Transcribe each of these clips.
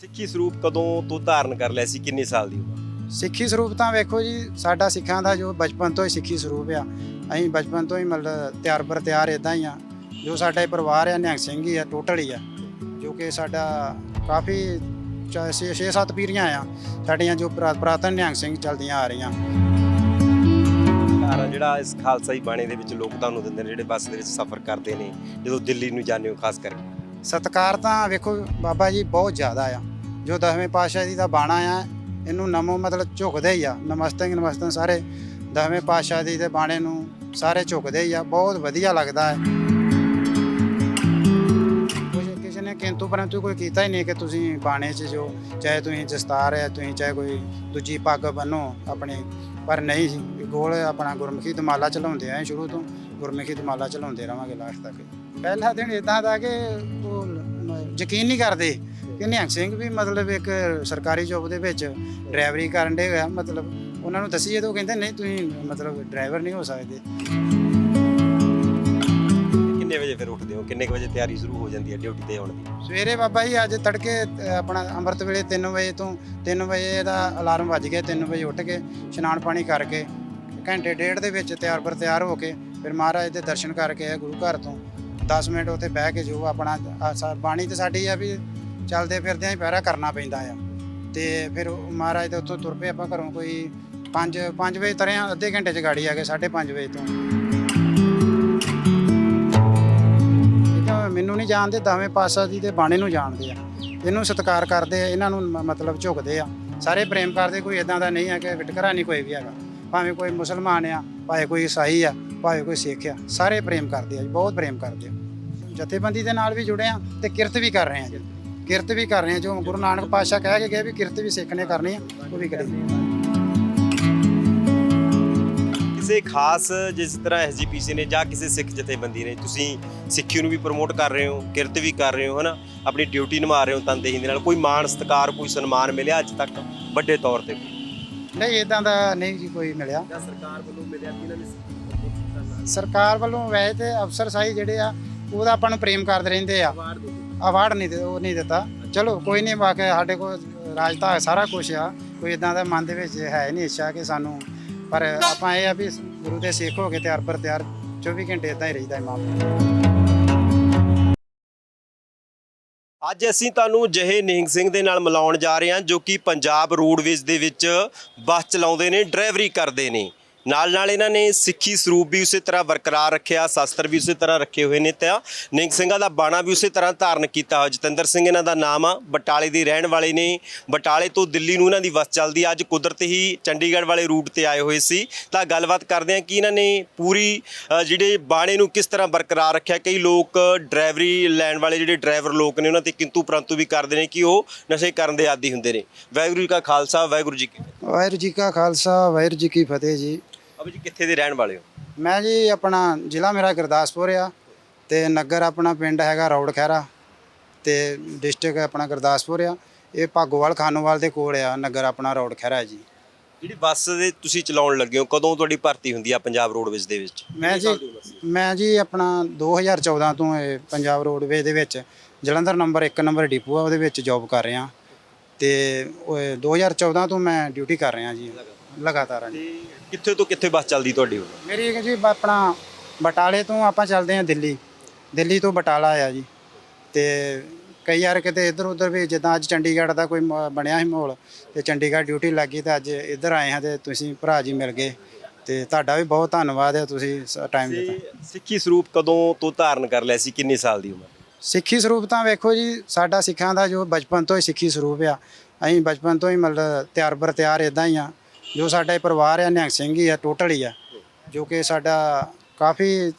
ਸਿੱਖੀ ਸਰੂਪ ਕਦੋਂ ਤੋਂ ਧਾਰਨ ਕਰ ਲਿਆ ਸੀ? ਕਿੰਨੇ ਸਾਲ ਦੀ ਉਮਰ? ਸਿੱਖੀ ਸਰੂਪ ਤਾਂ ਵੇਖੋ ਜੀ ਸਾਡਾ ਸਿੱਖਾਂ ਦਾ ਜੋ ਬਚਪਨ ਤੋਂ ਹੀ ਸਿੱਖੀ ਸਰੂਪ ਆ। ਅਸੀਂ ਬਚਪਨ ਤੋਂ ਹੀ ਮਤਲਬ ਤਿਆਰ ਬਰ ਤਿਆਰ ਇਦਾਂ ਹੀ ਆ। ਜੋ ਸਾਡਾ ਪਰਿਵਾਰ ਆ ਨਿਹੰਗ ਸਿੰਘ ਹੀ ਆ ਟੋਟਲ ਹੀ ਆ। ਜੋ ਕਿ ਸਾਡਾ ਕਾਫੀ 6-7 ਪੀੜ੍ਹੀਆਂ ਆ। ਸਾਡੀਆਂ ਜੋ ਪੁਰਾ- ਪੁਰਾਤਨ ਨਿਹੰਗ ਸਿੰਘ ਚੱਲਦੀਆਂ ਆ ਰਹੀਆਂ। ਕਾਰਨ ਜਿਹੜਾ ਇਸ ਖਾਲਸਾ ਹੀ ਬਾਣੇ ਦੇ ਵਿੱਚ ਲੋਕ ਤੁਹਾਨੂੰ ਦਿੰਦੇ ਨੇ ਜਿਹੜੇ ਬੱਸ ਦੇ ਵਿੱਚ ਸਫ਼ਰ ਕਰਦੇ ਨੇ ਜਦੋਂ ਦਿੱਲੀ ਨੂੰ ਜਾਂਦੇ ਹੋ ਖਾਸ ਕਰਕੇ? ਸਤਕਾਰ ਤਾਂ ਵੇਖੋ ਬਾਬਾ ਜੀ ਬਹੁਤ ਜ਼ਿਆਦਾ ਆ। ਜੋ ਦਸਵੇਂ ਪਾਤਸ਼ਾਹ ਜੀ ਦਾ ਬਾਣਾ ਆ, ਇਹਨੂੰ ਨਮੋ ਮਤਲਬ ਝੁਕਦੇ ਹੀ ਆ। ਨਮਸਤੇ ਨਮਸਤੇ ਸਾਰੇ ਦਸਵੇਂ ਪਾਤਸ਼ਾਹ ਜੀ ਦੇ ਬਾਣੇ ਨੂੰ ਸਾਰੇ ਝੁਕਦੇ ਹੀ ਆ। ਬਹੁਤ ਵਧੀਆ ਲੱਗਦਾ ਹੈ। ਕਿਸੇ ਨੇ ਕਿੰਤੂ ਪਰੰਤੂ ਕੋਈ ਕੀਤਾ ਹੀ ਨਹੀਂ ਕਿ ਤੁਸੀਂ ਬਾਣੇ 'ਚ ਜੋ, ਚਾਹੇ ਤੁਸੀਂ ਦਸਤਾਰ ਹੈ ਤੁਸੀਂ ਚਾਹੇ ਕੋਈ ਦੂਜੀ ਪੱਗ ਬੰਨੋ ਆਪਣੇ, ਪਰ ਨਹੀਂ ਜੀ ਗੋਲ ਆਪਣਾ ਗੁਰਮੁਖੀ ਦਮਾਲਾ ਚਲਾਉਂਦੇ ਆ ਸ਼ੁਰੂ ਤੋਂ ਗੁਰਮੁਖੀ ਦਮਾਲਾ ਚਲਾਉਂਦੇ ਰਵਾਂਗੇ ਲਾਸਟ ਤੱਕ। ਪਹਿਲਾ ਦਿਨ ਇਦਾਂ ਦਾ ਕਿ ਉਹ ਯਕੀਨ ਨਹੀਂ ਕਰਦੇ ਕਿ ਨਿਹੰਗ ਸਿੰਘ ਵੀ ਮਤਲਬ ਇੱਕ ਸਰਕਾਰੀ ਜੋਬ ਦੇ ਵਿੱਚ ਡਰਾਈਵਰੀ ਕਰਨ ਦੇ ਹੋਇਆ ਮਤਲਬ ਉਹਨਾਂ ਨੂੰ ਦੱਸੀਏ ਤਾਂ ਉਹ ਕਹਿੰਦੇ ਨਹੀਂ ਤੁਸੀਂ ਮਤਲਬ ਡਰਾਈਵਰ ਨਹੀਂ ਹੋ ਸਕਦੇ। ਕਿੰਨੇ ਵਜੇ ਫਿਰ ਉੱਠਦੇ ਹੋ? ਕਿੰਨੇ ਵਜੇ ਤਿਆਰੀ ਸ਼ੁਰੂ ਹੋ ਜਾਂਦੀ ਹੈ ਡਿਊਟੀ ਤੇ ਆਉਣ ਦੀ? ਸਵੇਰੇ ਬਾਬਾ ਜੀ ਅੱਜ ਤੜਕੇ ਆਪਣਾ ਅੰਮ੍ਰਿਤ ਵੇਲੇ 3 ਵਜੇ ਤੋਂ 3 ਵਜੇ ਦਾ ਅਲਾਰਮ ਵੱਜ ਗਿਆ 3 ਵਜੇ ਉੱਠ ਕੇ ਇਸ਼ਨਾਨ ਪਾਣੀ ਕਰਕੇ ਘੰਟੇ ਡੇਢ ਦੇ ਵਿੱਚ ਤਿਆਰ ਪਰ ਤਿਆਰ ਹੋ ਕੇ ਫਿਰ ਮਹਾਰਾਜ ਦੇ ਦਰਸ਼ਨ ਕਰਕੇ ਗੁਰੂ ਘਰ ਤੋਂ। 10 ਮਿੰਟ ਉੱਥੇ ਬਹਿ ਕੇ ਜੋ ਆਪਣਾ ਆਹ ਬਾਣੀ ਤੇ ਸਾਡੀ ਆ ਵੀ ਚੱਲਦੇ ਫਿਰਦਿਆਂ ਹੀ ਪਹਿਰਾ ਕਰਨਾ ਪੈਂਦਾ ਆ। ਤੇ ਫਿਰ ਉਹ ਮਹਾਰਾਜ ਦੇ ਉੱਥੋਂ ਤੁਰ ਪਏ ਆਪਾਂ ਘਰੋਂ ਕੋਈ 5 5 ਵਜੇ ਤਰਿਆ ਅੱਧੇ ਘੰਟੇ ਚ ਗਾੜੀ ਆ ਗਏ 5:30 ਵਜੇ ਤੋਂ। ਠੀਕ ਆ, ਮੈਨੂੰ ਨਹੀਂ ਜਾਣਦੇ, ਦਾਵੇਂ ਪਾਸਾ ਜੀ ਦੇ ਬਾਣੇ ਨੂੰ ਜਾਣਦੇ ਆ। ਇਹਨੂੰ ਸਤਿਕਾਰ ਕਰਦੇ ਆ, ਇਹਨਾਂ ਨੂੰ ਮ- ਮਤਲਬ ਝੁਕਦੇ ਆ। ਸਾਰੇ ਪ੍ਰੇਮ ਕਰਦੇ, ਕੋਈ ਇਦਾਂ ਦਾ ਨਹੀਂ ਹੈ ਕਿ ਵਿਟਕਰਾ ਨਹੀਂ ਕੋਈ ਵੀ ਹੈਗਾ। ਭਾਵੇਂ ਕੋਈ ਮੁਸਲਮਾਨ ਆ, ਭਾਵੇਂ ਕੋਈ ਈਸਾਈ ਆ ਭਾਵੇਂ ਕੋਈ ਸਿੱਖ ਆ ਸਾਰੇ ਪ੍ਰੇਮ ਕਰਦੇ ਆ ਜੀ ਬਹੁਤ ਪ੍ਰੇਮ ਕਰਦੇ ਆ। ਜਥੇਬੰਦੀ ਦੇ ਨਾਲ ਵੀ ਜੁੜੇ ਆ ਤੇ ਕਿਰਤ ਵੀ ਕਰ ਰਹੇ ਆ ਜੀ। ਕਿਰਤ ਵੀ ਕਰ ਰਹੇ ਆ ਜੋ ਗੁਰੂ ਨਾਨਕ ਪਾਤਸ਼ਾਹ ਕਹਿ ਕੇ ਗਏ ਵੀ ਕਿਰਤ ਵੀ ਸਿੱਖ ਨੇ ਕਰਨੀ ਆ ਉਹ ਵੀ ਕਰੀ। ਕਿਸੇ ਖਾਸ ਜਿਸ ਤਰ੍ਹਾਂ ਐਸਜੀਪੀਸੀ ਨੇ ਜਾਂ ਕਿਸੇ ਸਿੱਖ ਜਥੇਬੰਦੀ ਨੇ ਤੁਸੀਂ ਸਿੱਖੀ ਨੂੰ ਵੀ ਪ੍ਰਮੋਟ ਕਰ ਰਹੇ ਹੋ ਕਿਰਤ ਵੀ ਕਰ ਰਹੇ ਹੋ ਹਨਾ? ਆਪਣੀ ਡਿਊਟੀ ਨਿਭਾ ਰਹੇ ਹੋ ਤਨਦੇਹੀ ਦੇ ਨਾਲ ਕੋਈ ਮਾਣ ਸਤਿਕਾਰ ਕੋਈ ਸਨਮਾਨ ਮਿਲਿਆ ਅੱਜ ਤੱਕ ਵੱਡੇ ਤੌਰ ਤੇ? ਨਹੀਂ ਇਦਾਂ ਦਾ ਨਹੀਂ ਜੀ ਕੋਈ ਮਿਲਿਆ। ਜਾਂ ਸਰਕਾਰ ਵੱਲੋਂ ਮਿਲਿਆ ਕਿ ਇਹਨਾਂ ਨੇ ਸਰਕਾਰ ਵੱਲੋਂ ਵੈਸੇ ਤੇ ਅਫਸਰ ਸਾਈ ਜਿਹੜੇ ਆ ਉਹਦਾ ਆਪਾਂ ਨੂੰ ਪ੍ਰੇਮ ਕਰਦੇ ਰਹਿੰਦੇ ਆ। ਅਵਾਰਡ ਨਹੀਂ ਦੇ ਉਹ ਨਹੀਂ ਦਿੱਤਾ। ਚਲੋ ਕੋਈ ਨਹੀਂ ਬਾਕੀ ਸਾਡੇ ਕੋਲ ਰਾਜਤਾ ਸਾਰਾ ਕੁਝ ਆ। ਕੋਈ ਇਦਾਂ ਦਾ ਮਨ ਦੇ ਵਿੱਚ ਹੈ ਨਹੀਂ ਇੱਛਾ ਕਿ ਸਾਨੂੰ ਪਰ ਆਪਾਂ ਇਹ ਆ ਵੀ ਗੁਰੂ ਦੇ ਸਿੱਖ ਹੋ ਕੇ ਤਿਆਰ ਪਰ ਤਿਆਰ 24 ਘੰਟੇ ਇਦਾਂ ਹੀ ਰਹੀਦਾ ਇਮਾਮ। ਅੱਜ ਅਸੀਂ ਤੁਹਾਨੂੰ ਜਹੇ ਨਿਹੰਗ ਸਿੰਘ ਦੇ ਨਾਲ ਮਿਲਾਉਣ ਜਾ ਰਹੇ ਹਾਂ ਜੋ ਕਿ ਪੰਜਾਬ ਰੋਡਵੇਜ਼ ਦੇ ਵਿੱਚ ਬੱਸ ਚਲਾਉਂਦੇ ਨੇ ਡਰਾਈਵਰੀ ਕਰਦੇ ਨੇ। ਨਾਲ ਨਾਲ ਇਹਨਾਂ ਨੇ ਸਿੱਖੀ ਸਰੂਪ ਵੀ ਉਸੇ ਤਰ੍ਹਾਂ ਬਰਕਰਾਰ ਰੱਖਿਆ, ਸ਼ਾਸਤਰ ਵੀ ਉਸੇ ਤਰ੍ਹਾਂ ਰੱਖੇ ਹੋਏ ਨੇ ਤੇ ਨਿੰਗ ਸਿੰਘਾਂ ਦਾ ਬਾਣਾ ਵੀ ਉਸੇ ਤਰ੍ਹਾਂ ਧਾਰਨ ਕੀਤਾ ਹੋਇਆ। ਜਤਿੰਦਰ ਸਿੰਘ ਇਹਨਾਂ ਦਾ ਨਾਮ ਆ, ਬਟਾਲੇ ਦੇ ਰਹਿਣ ਵਾਲੇ ਨੇ। ਬਟਾਲੇ ਤੋਂ ਦਿੱਲੀ ਨੂੰ ਇਹਨਾਂ ਦੀ ਬੱਸ ਚੱਲਦੀ ਅੱਜ ਕੁਦਰਤ ਹੀ ਚੰਡੀਗੜ੍ਹ ਵਾਲੇ ਰੂਟ ਤੇ ਆਏ ਹੋਏ ਸੀ। ਤਾਂ ਗੱਲਬਾਤ ਕਰਦੇ ਹਾਂ ਕਿ ਇਹਨਾਂ ਨੇ ਪੂਰੀ ਜਿਹੜੇ ਬਾਣੇ ਨੂੰ ਕਿਸ ਤਰ੍ਹਾਂ ਬਰਕਰਾਰ ਰੱਖਿਆ। ਕਈ ਲੋਕ ਡਰਾਈਵਰੀ ਲੈਣ ਵਾਲੇ ਜਿਹੜੇ ਡਰਾਈਵਰ ਲੋਕ ਨੇ, ਉਹਨਾਂ ਤੇ ਕਿੰਤੂ ਪਰੰਤੂ ਵੀ ਕਰਦੇ ਨੇ ਕਿ ਉਹ ਨਸ਼ੇ ਕਰਨ ਦੇ ਆਦੀ ਹੁੰਦੇ ਨੇ। ਵਾਹਿਗੁਰੂ ਜੀ ਕਾ ਖਾਲਸਾ, ਵਾਹਿਗੁਰੂ ਜੀ ਕੀ ਫਤਿਹ। ਵਾਹਿਗੁਰੂ ਜੀ ਕਾ ਖਾਲਸਾ, ਵਾਹਿਗੁਰੂ ਜੀ ਕੀ ਫਤਿਹ ਜੀ। ਅਬ ਜੀ ਕਿੱਥੇ ਦੇ ਰਹਿਣ ਵਾਲੇ ਹੋ? ਮੈਂ ਜੀ ਆਪਣਾ ਜ਼ਿਲ੍ਹਾ ਮੇਰਾ ਗੁਰਦਾਸਪੁਰ ਆ ਤੇ ਨਗਰ ਆਪਣਾ ਪਿੰਡ ਹੈਗਾ ਰੌੜ ਖਹਿਰਾ ਤੇ ਡਿਸਟ੍ਰਿਕਟ ਆਪਣਾ ਗੁਰਦਾਸਪੁਰ ਆ। ਇਹ ਭਾਗੋਵਾਲ ਖਾਨੋਵਾਲ ਦੇ ਕੋਲ ਆ ਨਗਰ ਆਪਣਾ ਰੌੜ ਖਹਿਰਾ ਜੀ। ਜਿਹੜੀ ਬੱਸ ਦੇ ਤੁਸੀਂ ਚਲਾਉਣ ਲੱਗੇ ਹੋ ਕਦੋਂ ਤੁਹਾਡੀ ਭਰਤੀ ਹੁੰਦੀ ਆ ਪੰਜਾਬ ਰੋਡਵੇਜ਼ ਦੇ ਵਿੱਚ? ਮੈਂ ਜੀ ਮੈਂ ਜੀ ਆਪਣਾ 2014 ਤੋਂ ਇਹ ਪੰਜਾਬ ਰੋਡਵੇ ਦੇ ਵਿੱਚ ਜਲੰਧਰ ਨੰਬਰ 1 ਨੰਬਰ ਡਿਪੂ ਆ ਉਹਦੇ ਵਿੱਚ ਜੌਬ ਕਰ ਰਿਹਾ। ਤੇ ਉਹ 2014 ਤੋਂ ਮੈਂ ਡਿਊਟੀ ਕਰ ਰਿਹਾ ਜੀ। ਲਗਾਤਾਰ ਹਾਂ ਜੀ। ਤੇ ਕਿੱਥੇ ਤੋਂ ਕਿੱਥੇ ਬੱਸ ਚੱਲਦੀ ਤੁਹਾਡੀ ਹੁਣ ਮੇਰੀ ਇੱਕ ਜੀ ਬ- ਆਪਣਾ ਬਟਾਲੇ ਤੋਂ ਆਪਾਂ ਚੱਲਦੇ ਹਾਂ ਦਿੱਲੀ। ਦਿੱਲੀ ਤੋਂ ਬਟਾਲਾ ਆ ਜੀ। ਤੇ ਕਈ ਵਾਰ ਕਿਤੇ ਇੱਧਰ ਉੱਧਰ ਵੀ ਜਿੱਦਾਂ ਅੱਜ ਚੰਡੀਗੜ੍ਹ ਦਾ ਕੋਈ ਮ- ਬਣਿਆ ਸੀ ਮਾਹੌਲ ਤੇ ਚੰਡੀਗੜ੍ਹ ਡਿਊਟੀ ਲੱਗੀ ਤੇ ਅੱਜ ਇੱਧਰ ਆਏ ਹਾਂ ਤੇ ਤੁਸੀਂ ਭਰਾ ਜੀ ਮਿਲ ਗਏ। ਤੇ ਤੁਹਾਡਾ ਵੀ ਬਹੁਤ ਧੰਨਵਾਦ ਹੈ ਤੁਸੀਂ ਟਾਈਮ ਦਿੱਤਾ ਤੇ ਸਿੱਖੀ ਸਰੂਪ ਕਦੋਂ ਤੋਂ ਧਾਰਨ ਕਰ ਲਿਆ ਸੀ? ਕਿੰਨੇ ਸਾਲ ਦੀ ਉਮਰ? ਸਿੱਖੀ ਸਰੂਪ ਤਾਂ ਵੇਖੋ ਜੀ ਸਾਡਾ ਸਿੱਖਾਂ ਦਾ ਜੋ ਬਚਪਨ ਤੋਂ ਹੀ ਸਿੱਖੀ ਸਰੂਪ ਆ। ਅਸੀਂ ਬਚਪਨ ਤੋਂ ਹੀ ਮਤਲਬ ਤਿਆਰ ਬਰ ਤਿਆਰ ਇਦਾਂ ਹੀ ਆ। ਜੋ ਸਾਡਾ ਇਹ ਪਰਿਵਾਰ ਆ, ਨਿਹੰਗ ਸਿੰਘ ਹੀ ਆ ਟੋਟਲ ਹੀ ਆ, ਜੋ ਕਿ ਸਾਡਾ ਕਾਫੀ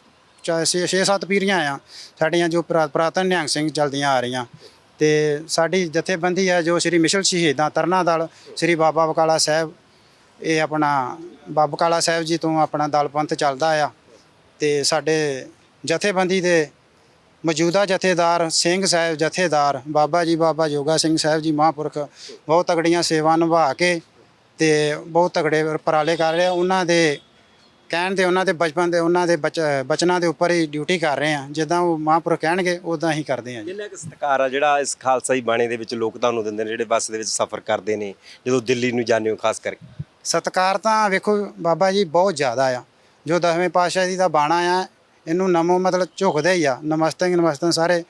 6-7 ਪੀੜ੍ਹੀਆਂ ਆ, ਸਾਡੀਆਂ ਜੋ ਪੁਰਾ- ਪੁਰਾਤਨ ਨਿਹੰਗ ਸਿੰਘ ਚੱਲਦੀਆਂ ਆ ਰਹੀਆਂ। ਤੇ ਸਾਡੀ ਜਥੇਬੰਦੀ ਆ ਜੋ ਸ੍ਰੀ ਮਿਸ਼ਲ ਸ਼ਹੀਦਾਂ ਤਰਨਾ ਦਲ, ਸ੍ਰੀ ਬਾਬਾ ਬਕਾਲਾ ਸਾਹਿਬ, ਇਹ ਆਪਣਾ ਬਾਬਾ ਬਕਾਲਾ ਸਾਹਿਬ ਜੀ ਤੋਂ ਆਪਣਾ ਦਲ ਪੰਥ ਚੱਲਦਾ ਆ। ਤੇ ਸਾਡੇ ਜਥੇਬੰਦੀ ਦੇ ਮੌਜੂਦਾ ਜਥੇਦਾਰ ਸਿੰਘ ਸਾਹਿਬ ਜਥੇਦਾਰ ਬਾਬਾ ਜੀ, ਬਾਬਾ ਜੋਗਾ ਸਿੰਘ ਸਾਹਿਬ ਜੀ ਮਹਾਂਪੁਰਖ, ਬਹੁਤ ਤਗੜੀਆਂ ਸੇਵਾ ਨਿਭਾ ਕੇ ਤੇ ਬਹੁਤ ਤਗੜੇ ਉਪਰਾਲੇ ਕਰ ਰਹੇ ਆ। ਉਹਨਾਂ ਦੇ ਕਹਿਣ ਦੇ ਉਹਨਾਂ ਦੇ ਬਚਪਨ ਦੇ ਉਹਨਾਂ ਦੇ ਬਚ- ਬਚਨਾਂ ਦੇ ਉੱਪਰ ਹੀ ਡਿਊਟੀ ਕਰ ਰਹੇ ਆ। ਜਿੱਦਾਂ ਉਹ ਮਹਾਂਪੁਰਖ ਕਹਿਣਗੇ ਉਦਾਂ ਹੀ ਕਰਦੇ ਆ ਜੀ। ਕੁ ਸਤਿਕਾਰ ਆ ਜਿਹੜਾ ਇਸ ਖਾਲਸਾ ਹੀ ਬਾਣੇ ਦੇ ਵਿੱਚ ਲੋਕ ਤੁਹਾਨੂੰ ਦਿੰਦੇ ਨੇ ਜਿਹੜੇ ਬੱਸ ਦੇ ਵਿੱਚ ਸਫ਼ਰ ਕਰਦੇ ਨੇ ਜਦੋਂ ਦਿੱਲੀ ਨੂੰ ਜਾਂਦੇ ਹੋ ਖਾਸ ਕਰਕੇ? ਸਤਕਾਰ ਤਾਂ ਵੇਖੋ ਬਾਬਾ ਜੀ ਬਹੁਤ ਜ਼ਿਆਦਾ ਆ। ਜੋ ਦਸਵੇਂ ਪਾਤਸ਼ਾਹ ਜੀ ਦਾ ਬਾਣਾ ਆ ਇਹਨੂੰ ਨਮੋ ਮਤਲਬ ਝੁਕਦੇ ਹੀ ਆ। ਨਮਸਤੇ ਨਮਸਤੇ ਸਾਰੇ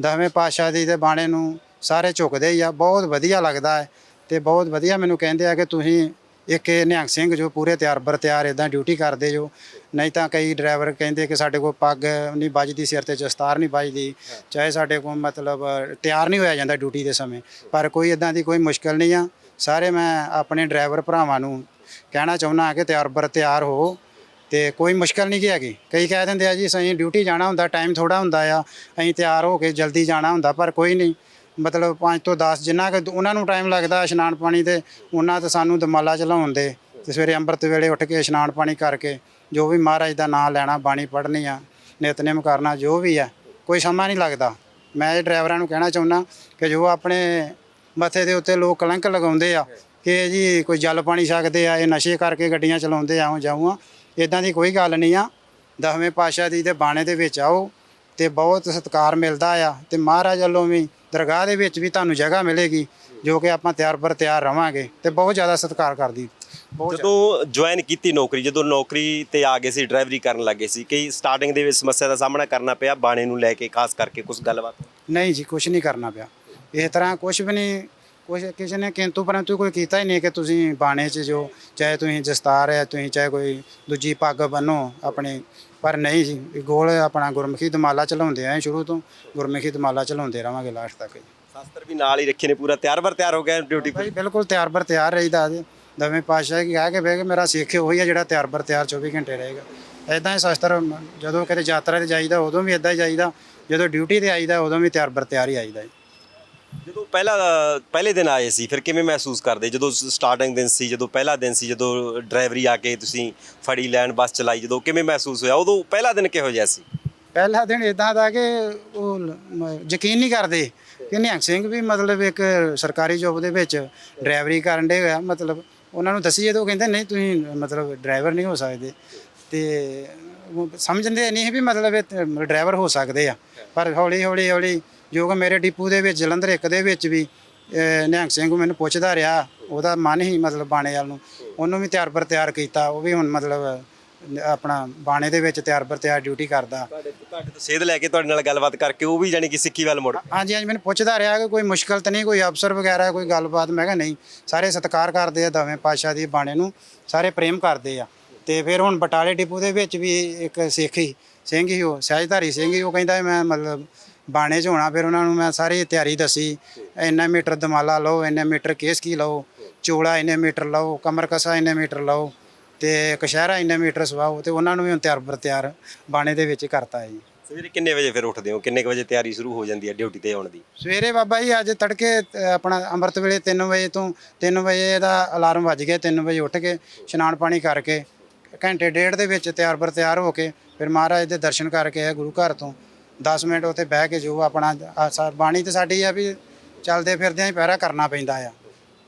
ਦਸਵੇਂ ਪਾਤਸ਼ਾਹ ਜੀ ਦੇ ਬਾਣੇ ਨੂੰ ਸਾਰੇ ਝੁਕਦੇ ਹੀ ਆ। ਬਹੁਤ ਵਧੀਆ ਲੱਗਦਾ ਹੈ। ਤੇ ਬਹੁਤ ਵਧੀਆ ਮੈਨੂੰ ਕਹਿੰਦੇ ਆ ਕਿ ਤੁਸੀਂ ਇੱਕ ਇਹ ਨਿਹੰਗ ਸਿੰਘ ਜੋ ਪੂਰੇ ਤਿਆਰ ਬਰ ਤਿਆਰ ਇਦਾਂ ਡਿਊਟੀ ਕਰਦੇ ਜੋ, ਨਹੀਂ ਤਾਂ ਕਈ ਡਰਾਈਵਰ ਕਹਿੰਦੇ ਕਿ ਸਾਡੇ ਕੋਲ ਪੱਗ ਨਹੀਂ ਵੱਜਦੀ, ਸਿਰ ਤੇ ਦਸਤਾਰ ਨਹੀਂ ਵੱਜਦੀ, ਚਾਹੇ ਸਾਡੇ ਕੋਲ ਮਤਲਬ ਤਿਆਰ ਨਹੀਂ ਹੋਇਆ ਜਾਂਦਾ ਡਿਊਟੀ ਦੇ ਸਮੇਂ, ਪਰ ਕੋਈ ਇਦਾਂ ਦੀ ਕੋਈ ਮੁਸ਼ਕਲ ਨਹੀਂ ਆ। ਸਾਰੇ ਮੈਂ ਆਪਣੇ ਡਰਾਈਵਰ ਭਰਾਵਾਂ ਨੂੰ ਕਹਿਣਾ ਚਾਹੁੰਦਾ ਕਿ ਤਿਆਰ ਬਰ ਤਿਆਰ ਹੋ ਤੇ ਕੋਈ ਮੁਸ਼ਕਲ ਨਹੀਂ ਕੀ ਹੈਗੀ। ਕਈ ਕਹਿ ਦਿੰਦੇ ਆ ਜੀ, ਅਸੀਂ ਡਿਊਟੀ ਜਾਣਾ ਹੁੰਦਾ ਟਾਈਮ ਥੋੜਾ ਹੁੰਦਾ ਆ, ਅਸੀਂ ਤਿਆਰ ਹੋ ਕੇ ਜਲਦੀ ਜਾਣਾ ਹੁੰਦਾ, ਪਰ ਕੋਈ ਨਹੀਂ। ਮਤਲਬ 5 ਤੋਂ 10 ਜਿੰਨਾ ਕੁ ਉਹਨਾਂ ਨੂੰ ਟਾਈਮ ਲੱਗਦਾ ਇਸ਼ਨਾਨ ਪਾਣੀ ਤੇ, ਉਹਨਾਂ ਤੇ ਸਾਨੂੰ ਦਮਾਲਾ ਚਲਾਉਣ ਦੇ ਤੇ ਸਵੇਰੇ ਅੰਮ੍ਰਿਤ ਵੇਲੇ ਉੱਠ ਕੇ ਇਸ਼ਨਾਨ ਪਾਣੀ ਕਰਕੇ ਜੋ ਵੀ ਮਹਾਰਾਜ ਦਾ ਨਾਮ ਲੈਣਾ, ਬਾਣੀ ਪੜ੍ਹਨੀ ਆ ਨਿਤਨੇਮ ਕਰਨਾ ਜੋ ਵੀ ਆ, ਕੋਈ ਸਮਾਂ ਨਹੀਂ ਲੱਗਦਾ। ਮੈਂ ਇਹ ਡਰਾਈਵਰਾਂ ਨੂੰ ਕਹਿਣਾ ਚਾਹੁੰਦਾ ਕਿ ਜੋ ਆਪਣੇ ਮੱਥੇ ਦੇ ਉੱਤੇ ਲੋਕ ਕਲੰਕ ਲਗਾਉਂਦੇ ਆ, ਕਿ ਜੀ ਕੋਈ ਜਲ ਪਾਣੀ ਛਕਦੇ ਆ, ਇਹ ਨਸ਼ੇ ਕਰਕੇ ਗੱਡੀਆਂ ਚਲਾਉਂਦੇ ਆਉਂ ਜਾਊਂ ਇਦਾਂ ਦੀ ਕੋਈ ਗੱਲ ਨਹੀਂ ਆ। ਦਸਵੇਂ ਪਾਤਸ਼ਾਹ ਦੀ ਦੇ ਬਾਣੇ ਦੇ ਵਿੱਚ ਆਓ ਤੇ ਬਹੁਤ ਸਤਿਕਾਰ ਮਿਲਦਾ ਆ ਤੇ ਮਹਾਰਾਜ ਵੱਲੋਂ ਵੀ ਦਰਗਾਹ ਦੇ ਵਿੱਚ ਵੀ ਤੁਹਾਨੂੰ ਜਗ੍ਹਾ ਮਿਲੇਗੀ ਜੋ ਕਿ ਆਪਾਂ ਤਿਆਰ ਬਰ ਤਿਆਰ ਰਵਾਂਗੇ ਤੇ ਬਹੁਤ ਜ਼ਿਆਦਾ ਸਤਿਕਾਰ ਕਰਦੀ ਜਦੋਂ ਜੁਆਇਨ ਕੀਤੀ ਨੌਕਰੀ ਜਦੋਂ ਨੌਕਰੀ ਤੇ ਆ ਗਏ ਸੀ ਡਰਾਈਵਰੀ ਕਰਨ ਲੱਗੇ ਸੀ ਕਈ ਸਟਾਰਟਿੰਗ ਦੇ ਵਿੱਚ ਸਮੱਸਿਆ ਦਾ ਸਾਹਮਣਾ ਕਰਨਾ ਪਿਆ ਬਾਣੇ ਨੂੰ ਲੈ ਕੇ ਖਾਸ ਕਰਕੇ ਕੁਝ ਗੱਲਬਾਤ? ਨਹੀਂ ਜੀ ਕੁਝ ਨਹੀਂ ਕਰਨਾ ਪਿਆ। ਇਸ ਤਰ੍ਹਾਂ ਕੁਝ ਵੀ ਨਹੀਂ ਕੁਝ ਕਿਸੇ ਨੇ ਕਿੰਤੂ ਪਰੰਤੂ ਕੋਈ ਕੀਤਾ ਹੀ ਨਹੀਂ ਕਿ ਤੁਸੀਂ ਬਾਣੇ 'ਚ ਜੋ ਚਾਹੇ ਤੁਸੀਂ ਦਸਤਾਰ ਹੈ ਤੁਸੀਂ ਚਾਹੇ ਕੋਈ ਦੂਜੀ ਪੱਗ ਬੰਨੋ ਆਪਣੀ ਪਰ ਨਹੀਂ ਜੀ ਗੋਲ ਆਪਣਾ ਗੁਰਮੁਖੀ ਦਮਾਲਾ ਚਲਾਉਂਦੇ ਆ ਸ਼ੁਰੂ ਤੋਂ ਗੁਰਮੁਖੀ ਦਮਾਲਾ ਚਲਾਉਂਦੇ ਰਵਾਂਗੇ ਲਾਸਟ ਤੱਕ ਜੀ। ਸ਼ਾਸਤਰ ਵੀ ਨਾਲ ਹੀ ਰੱਖੇ ਨੇ ਪੂਰਾ ਤਿਆਰ ਬਰ ਤਿਆਰ ਹੋ ਗਿਆ ਡਿਊਟੀ ਭਾਈ ਬਿਲਕੁਲ ਤਿਆਰ ਬਰ ਤਿਆਰ ਰਹੀਦਾ ਜੀ। ਦਵੇਂ ਪਾਤਸ਼ਾਹ ਕੀ ਕਹਿ ਕੇ ਬਹਿ ਕੇ ਮੇਰਾ ਸਿੱਖ ਉਹੀ ਆ ਜਿਹੜਾ ਤਿਆਰ ਬਰ ਤਿਆਰ 24 ਘੰਟੇ ਰਹੇਗਾ। ਐਦਾਂ ਹੀ ਸ਼ਸਤਰ ਜਦੋਂ ਕਿਤੇ ਯਾਤਰਾ ਤੇ ਜਾਈਦਾ ਉਦੋਂ ਵੀ ਐਦਾਂ ਹੀ ਜਾਈਦਾ। ਜਦੋਂ ਡਿਊਟੀ ਤੇ ਆਈਦਾ ਉਦੋਂ ਵੀ ਤਿਆਰ ਬਰ ਤਿਆਰ ਹੀ ਆਈਦਾ ਜੀ। ਜਦੋਂ ਪਹਿਲਾ, ਪਹਿਲੇ ਦਿਨ ਆਏ ਸੀ, ਫਿਰ ਕਿਵੇਂ ਮਹਿਸੂਸ ਕਰਦੇ? ਜਦੋਂ ਸਟਾਰਟਿੰਗ ਦਿਨ ਸੀ, ਜਦੋਂ ਪਹਿਲਾ ਦਿਨ ਸੀ, ਜਦੋਂ ਡਰਾਈਵਰੀ ਆ ਕੇ ਤੁਸੀਂ ਫੜੀ ਲੈਣ ਬੱਸ ਚਲਾਈ, ਜਦੋਂ ਕਿਵੇਂ ਮਹਿਸੂਸ ਹੋਇਆ? ਉਦੋਂ ਪਹਿਲਾ ਦਿਨ ਕਿਹੋ ਜਿਹਾ ਸੀ? ਪਹਿਲਾ ਦਿਨ ਇਦਾਂ ਦਾ ਕਿ ਉਹ ਮ- ਯਕੀਨ ਨਹੀਂ ਕਰਦੇ ਕਿ ਨਿਹੰਗ ਸਿੰਘ ਵੀ ਮਤਲਬ ਇੱਕ ਸਰਕਾਰੀ ਜੋਬ ਦੇ ਵਿੱਚ ਡਰਾਈਵਰੀ ਕਰਨ ਦੇ ਹੋਇਆ। ਮਤਲਬ ਉਹਨਾਂ ਨੂੰ ਦੱਸੀ ਜਦੋਂ ਕਹਿੰਦੇ, ਨਹੀਂ, ਤੁਸੀਂ ਮਤਲਬ ਡਰਾਈਵਰ ਨਹੀਂ ਹੋ ਸਕਦੇ। ਤੇ ਉਹ ਸਮਝਦੇ ਨਹੀਂ ਸੀ ਵੀ ਮਤਲਬ ਇਹ ਡਰਾਈਵਰ ਹੋ ਸਕਦੇ ਆ। ਪਰ ਹੌਲੀ ਹੌਲੀ ਹੌਲੀ ਜੋ ਕਿ ਮੇਰੇ ਡਿਪੂ ਦੇ ਵਿੱਚ ਜਲੰਧਰ ਇੱਕ ਦੇ ਵਿੱਚ ਵੀ ਨਿਹੰਗ ਸਿੰਘ ਮੈਨੂੰ ਪੁੱਛਦਾ ਰਿਹਾ ਉਹਦਾ ਮਨ ਹੀ ਮਤਲਬ ਬਾਣੇ ਵਾਲ ਨੂੰ। ਉਹਨੂੰ ਵੀ ਤਿਆਰ ਬਰ ਤਿਆਰ ਕੀਤਾ ਉਹ ਵੀ ਹੁਣ ਮਤਲਬ ਆਪਣਾ ਬਾਣੇ ਦੇ ਵਿੱਚ ਤਿਆਰ ਬਰ ਤਿਆਰ ਡਿਊਟੀ ਕਰਦਾ। ਤੁਹਾਡੇ ਤੁਹਾਡੇ ਤੋਂ ਸੇਧ ਲੈ ਕੇ ਤੁਹਾਡੇ ਨਾਲ ਗੱਲਬਾਤ ਕਰਕੇ ਉਹ ਵੀ ਜਾਨੀ ਕਿ ਸਿੱਖੀ ਵੱਲ ਮੁੜ ਹਾਂਜੀ ਹਾਂਜੀ ਮੈਨੂੰ ਪੁੱਛਦਾ ਰਿਹਾ ਕਿ ਕੋਈ ਮੁਸ਼ਕਲ ਤਾਂ ਨਹੀਂ ਕੋਈ ਅਫਸਰ ਵਗੈਰਾ ਕੋਈ ਗੱਲਬਾਤ? ਮੈਂ ਕਿਹਾ ਨਹੀਂ ਸਾਰੇ ਸਤਿਕਾਰ ਕਰਦੇ ਆ ਦਵੇਂ ਪਾਤਸ਼ਾਹ ਦੀ ਬਾਣੇ ਨੂੰ ਸਾਰੇ ਪ੍ਰੇਮ ਕਰਦੇ ਆ। ਤੇ ਫਿਰ ਹੁਣ ਬਟਾਲੇ ਡਿਪੂ ਦੇ ਵਿੱਚ ਵੀ ਇੱਕ ਸਿੱਖ ਹੀ ਸਿੰਘ ਹੀ ਉਹ ਸਹਿਜਧਾਰੀ ਸਿੰਘ ਹੀ ਉਹ ਕਹਿੰਦਾ ਮੈਂ ਮਤਲਬ ਬਾਣੇ 'ਚ ਹੋਣਾ ਫਿਰ ਉਹਨਾਂ ਨੂੰ ਮੈਂ ਸਾਰੀ ਤਿਆਰੀ ਦੱਸੀ। ਇੰਨਾ ਮੀਟਰ ਦਮਾਲਾ ਲਓ ਇੰਨੇ ਮੀਟਰ ਕੇਸ ਕੀ ਲਓ ਚੋਲਾ ਇੰਨੇ ਮੀਟਰ ਲਓ ਕਮਰ ਕਸਾ ਇੰਨੇ ਮੀਟਰ ਲਓ ਤੇ ਕਸ਼ਹਿਰਾ ਇੰਨੇ ਮੀਟਰ ਸਵਾਓ ਤੇ ਉਹਨਾਂ ਨੂੰ ਵੀ ਹੁਣ ਤਿਆਰ ਬਰ ਤਿਆਰ ਬਾਣੇ ਦੇ ਵਿੱਚ ਕਰਤਾ ਹੈ ਜੀ। ਸਵੇਰੇ ਕਿੰਨੇ ਵਜੇ ਫਿਰ ਉੱਠਦੇ ਹੋ? ਕਿੰਨੇ ਵਜੇ ਤਿਆਰੀ ਸ਼ੁਰੂ ਹੋ ਜਾਂਦੀ ਹੈ ਡਿਊਟੀ ਤੇ ਆਉਣ ਦੀ? ਸਵੇਰੇ ਬਾਬਾ ਜੀ ਅੱਜ ਤੜਕੇ ਆਪਣਾ ਅੰਮ੍ਰਿਤ ਵੇਲੇ 3 ਵਜੇ ਤੋਂ 3 ਵਜੇ ਦਾ ਅਲਾਰਮ ਵੱਜ ਗਿਆ 3 ਵਜੇ ਉੱਠ ਕੇ ਇਸ਼ਨਾਨ ਪਾਣੀ ਕਰਕੇ ਘੰਟੇ ਡੇਢ ਦੇ ਵਿੱਚ ਤਿਆਰ ਬਰ ਤਿਆਰ ਹੋ ਕੇ ਫਿਰ ਮਹਾਰਾਜ ਦੇ ਦਰਸ਼ਨ ਕਰਕੇ ਆਏ ਗੁਰੂ ਘਰ ਤੋਂ। 10 ਮਿੰਟ ਉੱਥੇ ਬਹਿ ਕੇ ਜੋ ਆਪਣਾ ਸਾ- ਬਾਣੀ ਤੇ ਸਾਡੀ ਆ ਵੀ ਚੱਲਦੇ ਫਿਰਦਿਆਂ ਹੀ ਪਹਿਰਾ ਕਰਨਾ ਪੈਂਦਾ ਆ।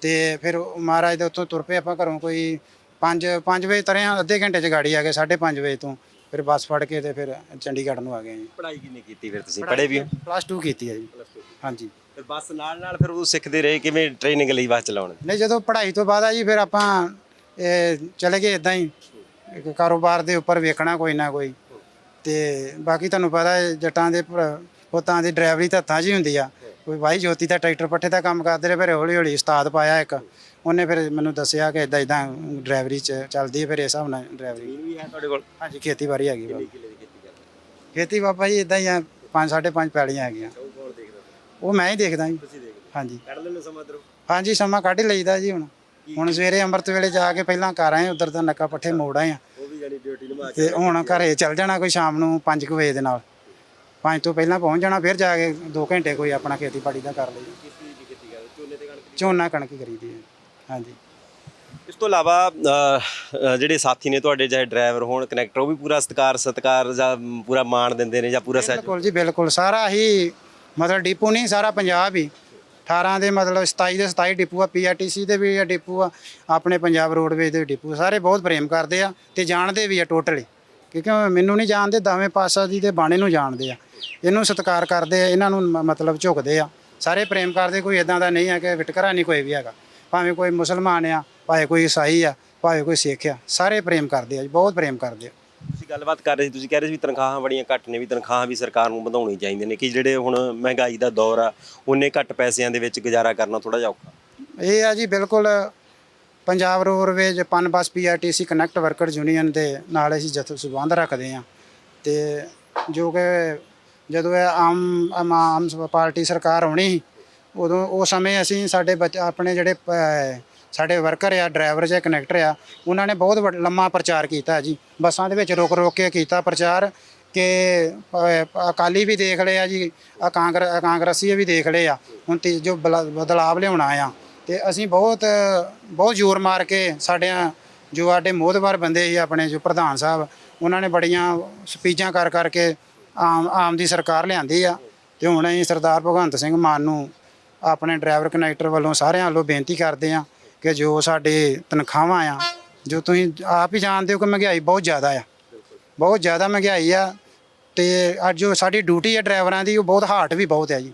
ਤੇ ਫਿਰ ਉਹ ਮਹਾਰਾਜ ਦੇ ਉੱਥੋਂ ਤੁਰ ਪਏ ਆਪਾਂ ਘਰੋਂ ਕੋਈ 5 5 ਵਜੇ ਤਰੇ ਹਾਂ ਅੱਧੇ ਘੰਟੇ 'ਚ ਗਾੜੀ ਆ ਗਏ 5:30 ਵਜੇ ਤੋਂ। ਫਿਰ ਬੱਸ ਫੜ ਕੇ ਤੇ ਫਿਰ ਚੰਡੀਗੜ੍ਹ ਨੂੰ ਆ ਗਏ ਜੀ। ਪੜ੍ਹਾਈ ਕਿੰਨੀ ਕੀਤੀ ਫਿਰ ਤੁਸੀਂ? ਪੜ੍ਹੇ ਵੀ ਹੋ? ਪਲੱਸ 2 ਕੀਤੀ ਹੈ ਜੀ। ਹਾਂਜੀ। ਫਿਰ ਬੱਸ ਨਾਲ ਨਾਲ ਫਿਰ ਉਹ ਸਿੱਖਦੇ ਰਹੇ ਕਿਵੇਂ ਟ੍ਰੇਨਿੰਗ ਲਈ ਬੱਸ ਚਲਾਉਣ? ਦੀ ਨਹੀਂ ਜਦੋਂ ਪੜ੍ਹਾਈ ਤੋਂ ਬਾਅਦ ਆ ਜੀ ਫਿਰ ਆਪਾਂ ਇਹ ਚਲੇ ਗਏ ਇਦਾਂ ਹੀ। ਇੱਕ ਕਾਰੋਬਾਰ ਦੇ ਉੱਪਰ ਵੇਖਣਾ ਕੋਈ ਨਾ ਕੋਈ। ਤੇ ਬਾਕੀ ਤੁਹਾਨੂੰ ਪਤਾ ਹੈ ਜੱਟਾਂ ਦੇ ਭਰਾ- ਪੁੱਤਾਂ ਦੀ ਡਰਾਈਵਰੀ ਤਾਂ ਹੱਥਾਂ 'ਚ ਹੀ ਹੁੰਦੀ ਆ। ਕੋਈ ਵਾਹੀ ਜੋਤੀ ਦਾ ਟਰੈਕਟਰ ਪੱਠੇ ਦਾ ਕੰਮ ਕਰਦੇ ਰਹੇ ਫਿਰ ਹੌਲੀ ਹੌਲੀ ਉਸਤਾਦ ਪਾਇਆ ਇੱਕ। ਉਹਨੇ ਫਿਰ ਮੈਨੂੰ ਦੱਸਿਆ ਕਿ ਇਦਾਂ ਇਦਾਂ ਡਰਾਈਵਰੀ 'ਚ ਚੱਲਦੀ ਹੈ ਫਿਰ ਇਸ ਹਿਸਾਬ ਨਾਲ ਡਰਾਈਵਰੀ ਵੀ ਹੈ ਤੁਹਾਡੇ ਕੋਲ? ਹਾਂਜੀ ਖੇਤੀਬਾੜੀ ਹੈਗੀ ਵਾ ਕਿੱਲੇ ਦੀ ਖੇਤੀ ਕਰਦੇ? ਖੇਤੀ ਬਾਬਾ ਜੀ ਇਦਾਂ ਹੀ ਆ ਪੰਜ ਸਾਢੇ ਪੰਜ ਪੈਲੀਆਂ ਹੈਗੀਆਂ। ਉਹ ਕੌਣ ਦੇਖਦਾ? ਉਹ ਮੈਂ ਹੀ ਦੇਖਦਾ ਜੀ। ਤੁਸੀਂ ਦੇਖਦੇ ਹਾਂਜੀ। ਕੱਢ ਲੈਣੇ ਸਮਾਂ ਇੱਧਰੋਂ? ਹਾਂਜੀ ਸਮਾਂ ਕੱਢ ਹੀ ਲਈਦਾ ਜੀ ਹੁਣ। ਹੁਣ ਸਵੇਰੇ ਅੰਮ੍ਰਿਤ ਵੇਲੇ ਜਾ ਕੇ ਪਹਿਲਾਂ ਘਰ ਆਏ ਉਧਰ ਦਾ ਨੱਕਾ ਪੱਠੇ ਮੋੜ ਆਏ ਆ। ਉਹ ਵੀ ਜਾਨੀ ਡਿਊਟੀ ਨਿਭਾ ਤੇ ਹੁਣ ਘਰੇ ਚੱਲ ਜਾਣਾ ਕੋਈ ਸ਼ਾਮ ਨੂੰ 5 ਵਜੇ ਦੇ ਨਾਲ। 5 ਤੋਂ ਪਹਿਲਾਂ ਪਹੁੰਚ ਜਾਣਾ ਫਿਰ ਜਾ ਕੇ 2 ਘੰਟੇ ਕੋਈ ਆਪਣਾ ਖੇਤੀਬਾੜੀ ਦਾ ਕਰ ਲਈ ਕਿਸ ਦੀ ਖੇਤੀ ਕਰਦੇ? ਝੋਨੇ ਤੇ ਕਣਕ ਝੋਨਾ ਕਣਕ ਕਰੀਦੀ ਹੈ। ਹਾਂਜੀ। ਇਸ ਤੋਂ ਇਲਾਵਾ ਅ, ਜਿਹੜੇ ਸਾਥੀ ਨੇ ਤੁਹਾਡੇ ਚਾਹੇ ਡਰਾਈਵਰ ਹੋਣ ਕਨੈਕਟਰ ਉਹ ਵੀ ਪੂਰਾ ਸਤਿਕਾਰ ਸਤਿਕਾਰ ਜਾਂ ਪੂਰਾ ਮਾਣ ਦਿੰਦੇ ਨੇ ਜਾਂ ਪੂਰਾ ਸਹਿਜ ਬਿਲਕੁਲ ਜੀ ਬਿਲਕੁਲ। ਸਾਰਾ ਹੀ ਮਤਲਬ ਡੀਪੂ ਨਹੀਂ ਸਾਰਾ ਪੰਜਾਬ ਹੀ। 18 ਦੇ ਮਤਲਬ 27 ਦੇ 27 ਡਿਪੂ ਆ ਪੀਆਰਟੀਸੀ ਦੇ ਵੀ ਆ, ਡਿਪੂ ਆ, ਆਪਣੇ ਪੰਜਾਬ ਰੋਡਵੇਜ਼ ਦੇ ਡਿਪੂ ਸਾਰੇ ਬਹੁਤ ਪ੍ਰੇਮ ਕਰਦੇ ਆ ਤੇ ਜਾਣਦੇ ਵੀ ਆ ਟੋਟਲੀ। ਕਿਉਂਕਿ ਮੈਨੂੰ ਨਹੀਂ ਜਾਣਦੇ, ਦਾਵੇਂ ਪਾਸਾ ਦੀ ਤੇ ਬਾਣੇ ਨੂੰ ਜਾਣਦੇ ਆ। ਇਹਨੂੰ ਸਤਿਕਾਰ ਕਰਦੇ ਆ, ਇਹਨਾਂ ਨੂੰ ਮਤਲਬ ਝੁਕਦੇ ਆ। ਸਾਰੇ ਪ੍ਰੇਮ ਕਰਦੇ, ਕੋਈ ਇਦਾਂ ਦਾ ਨਹੀਂ ਆ ਕਿ ਵਿਟਕਰਾ ਨਹੀਂ ਕੋਈ ਵੀ ਹੈਗਾ। ਭਾਵੇਂ ਕੋਈ ਮੁਸਲਮਾਨ ਆ, ਭਾਵੇਂ ਕੋਈ ਈਸਾਈ ਆ, ਭਾਵੇਂ ਕੋਈ ਸਿੱਖ ਆ, ਸਾਰੇ ਪ੍ਰੇਮ ਕਰਦੇ ਆ ਜੀ, ਬਹੁਤ ਪ੍ਰੇਮ ਕਰਦੇ ਆ। ਤੁਸੀਂ ਗੱਲਬਾਤ ਕਰ ਰਹੇ ਸੀ, ਤੁਸੀਂ ਕਹਿ ਰਹੇ ਸੀ ਵੀ ਤਨਖਾਹਾਂ ਬੜੀਆਂ ਘੱਟ ਨੇ, ਵੀ ਤਨਖਾਹਾਂ ਵੀ ਸਰਕਾਰ ਨੂੰ ਵਧਾਉਣੀ ਚਾਹੀਦੀਆਂ ਨੇ, ਕਿ ਜਿਹੜੇ ਹੁਣ ਮਹਿੰਗਾਈ ਦਾ ਦੌਰ ਆ, ਉਹਨੇ ਘੱਟ ਪੈਸਿਆਂ ਦੇ ਵਿੱਚ ਗੁਜ਼ਾਰਾ ਕਰਨਾ ਥੋੜਾ ਜਿਹਾ ਔਖਾ। ਇਹ ਆ ਜੀ ਬਿਲਕੁਲ Punjab roadways PUNBUS PRTC contract worker union ਦੇ ਨਾਲ ਅਸੀਂ ਜਥ, ਸੰਬੰਧ ਰੱਖਦੇ ਆ ਤੇ ਜੋ ਕਿ ਜਦੋਂ ਇਹ ਆਮ ਆਮ ਪਾਰਟੀ ਸਰਕਾਰ ਹੋਣੀ ਉਦੋਂ ਉਹ ਸਮੇਂ ਅਸੀਂ ਸਾਡੇ ਬੱਚ- ਆਪਣੇ ਜਿਹੜੇ ਸਾਡੇ ਵਰਕਰ ਆ ਡਰਾਈਵਰ ਜਾਂ ਕਨੈਕਟਰ ਆ ਉਹਨਾਂ ਨੇ ਬਹੁਤ ਵੱਡ- ਲੰਮਾ ਪ੍ਰਚਾਰ ਕੀਤਾ ਜੀ। ਬੱਸਾਂ ਦੇ ਵਿੱਚ ਰੁਕ ਰੁਕ ਕੇ ਕੀਤਾ ਪ੍ਰਚਾਰ ਕਿ ਅ, ਅਕਾਲੀ ਵੀ ਦੇਖ ਲਏ ਆ ਜੀ ਆ ਕਾਂਗਰ ਕਾਂਗਰਸੀ ਵੀ ਦੇਖ ਲਏ ਆ। ਹੁਣ ਤੇ ਜੋ ਬਲਾ- ਬਦਲਾਵ ਲਿਆਉਣਾ ਆ। ਤੇ ਅਸੀਂ ਬਹੁਤ ਬਹੁਤ ਜ਼ੋਰ ਮਾਰ ਕੇ ਸਾਡਿਆਂ ਜੋ ਸਾਡੇ ਮੋਹਦਵਾਰ ਬੰਦੇ ਸੀ ਆਪਣੇ ਜੋ ਪ੍ਰਧਾਨ ਸਾਹਿਬ ਉਹਨਾਂ ਨੇ ਬੜੀਆਂ ਸਪੀਚਾਂ ਕਰ ਕਰਕੇ ਆਮ ਆਮ ਦੀ ਸਰਕਾਰ ਲਿਆਂਦੀ ਆ। ਤੇ ਹੁਣ ਅਸੀਂ ਸਰਦਾਰ ਭਗਵੰਤ ਸਿੰਘ ਮਾਨ ਨੂੰ ਆਪਣੇ ਡਰਾਈਵਰ ਕਨੈਕਟਰ ਵੱਲੋਂ ਸਾਰਿਆਂ ਵੱਲੋਂ ਬੇਨਤੀ ਕਰਦੇ ਆ ਕਿ ਜੋ ਸਾਡੇ ਤਨਖਾਹਾਂ ਆ, ਜੋ ਤੁਸੀਂ ਆਪ ਹੀ ਜਾਣਦੇ ਹੋ ਕਿ ਮਹਿੰਗਾਈ ਬਹੁਤ ਜ਼ਿਆਦਾ ਆ। ਬਹੁਤ ਜ਼ਿਆਦਾ ਮਹਿੰਗਾਈ ਆ ਤੇ ਅੱਜ ਜੋ ਸਾਡੀ ਡਿਊਟੀ ਹੈ ਡਰਾਈਵਰਾਂ ਦੀ, ਉਹ ਬਹੁਤ ਹਾਰਟ ਵੀ ਬਹੁਤ ਹੈ ਜੀ।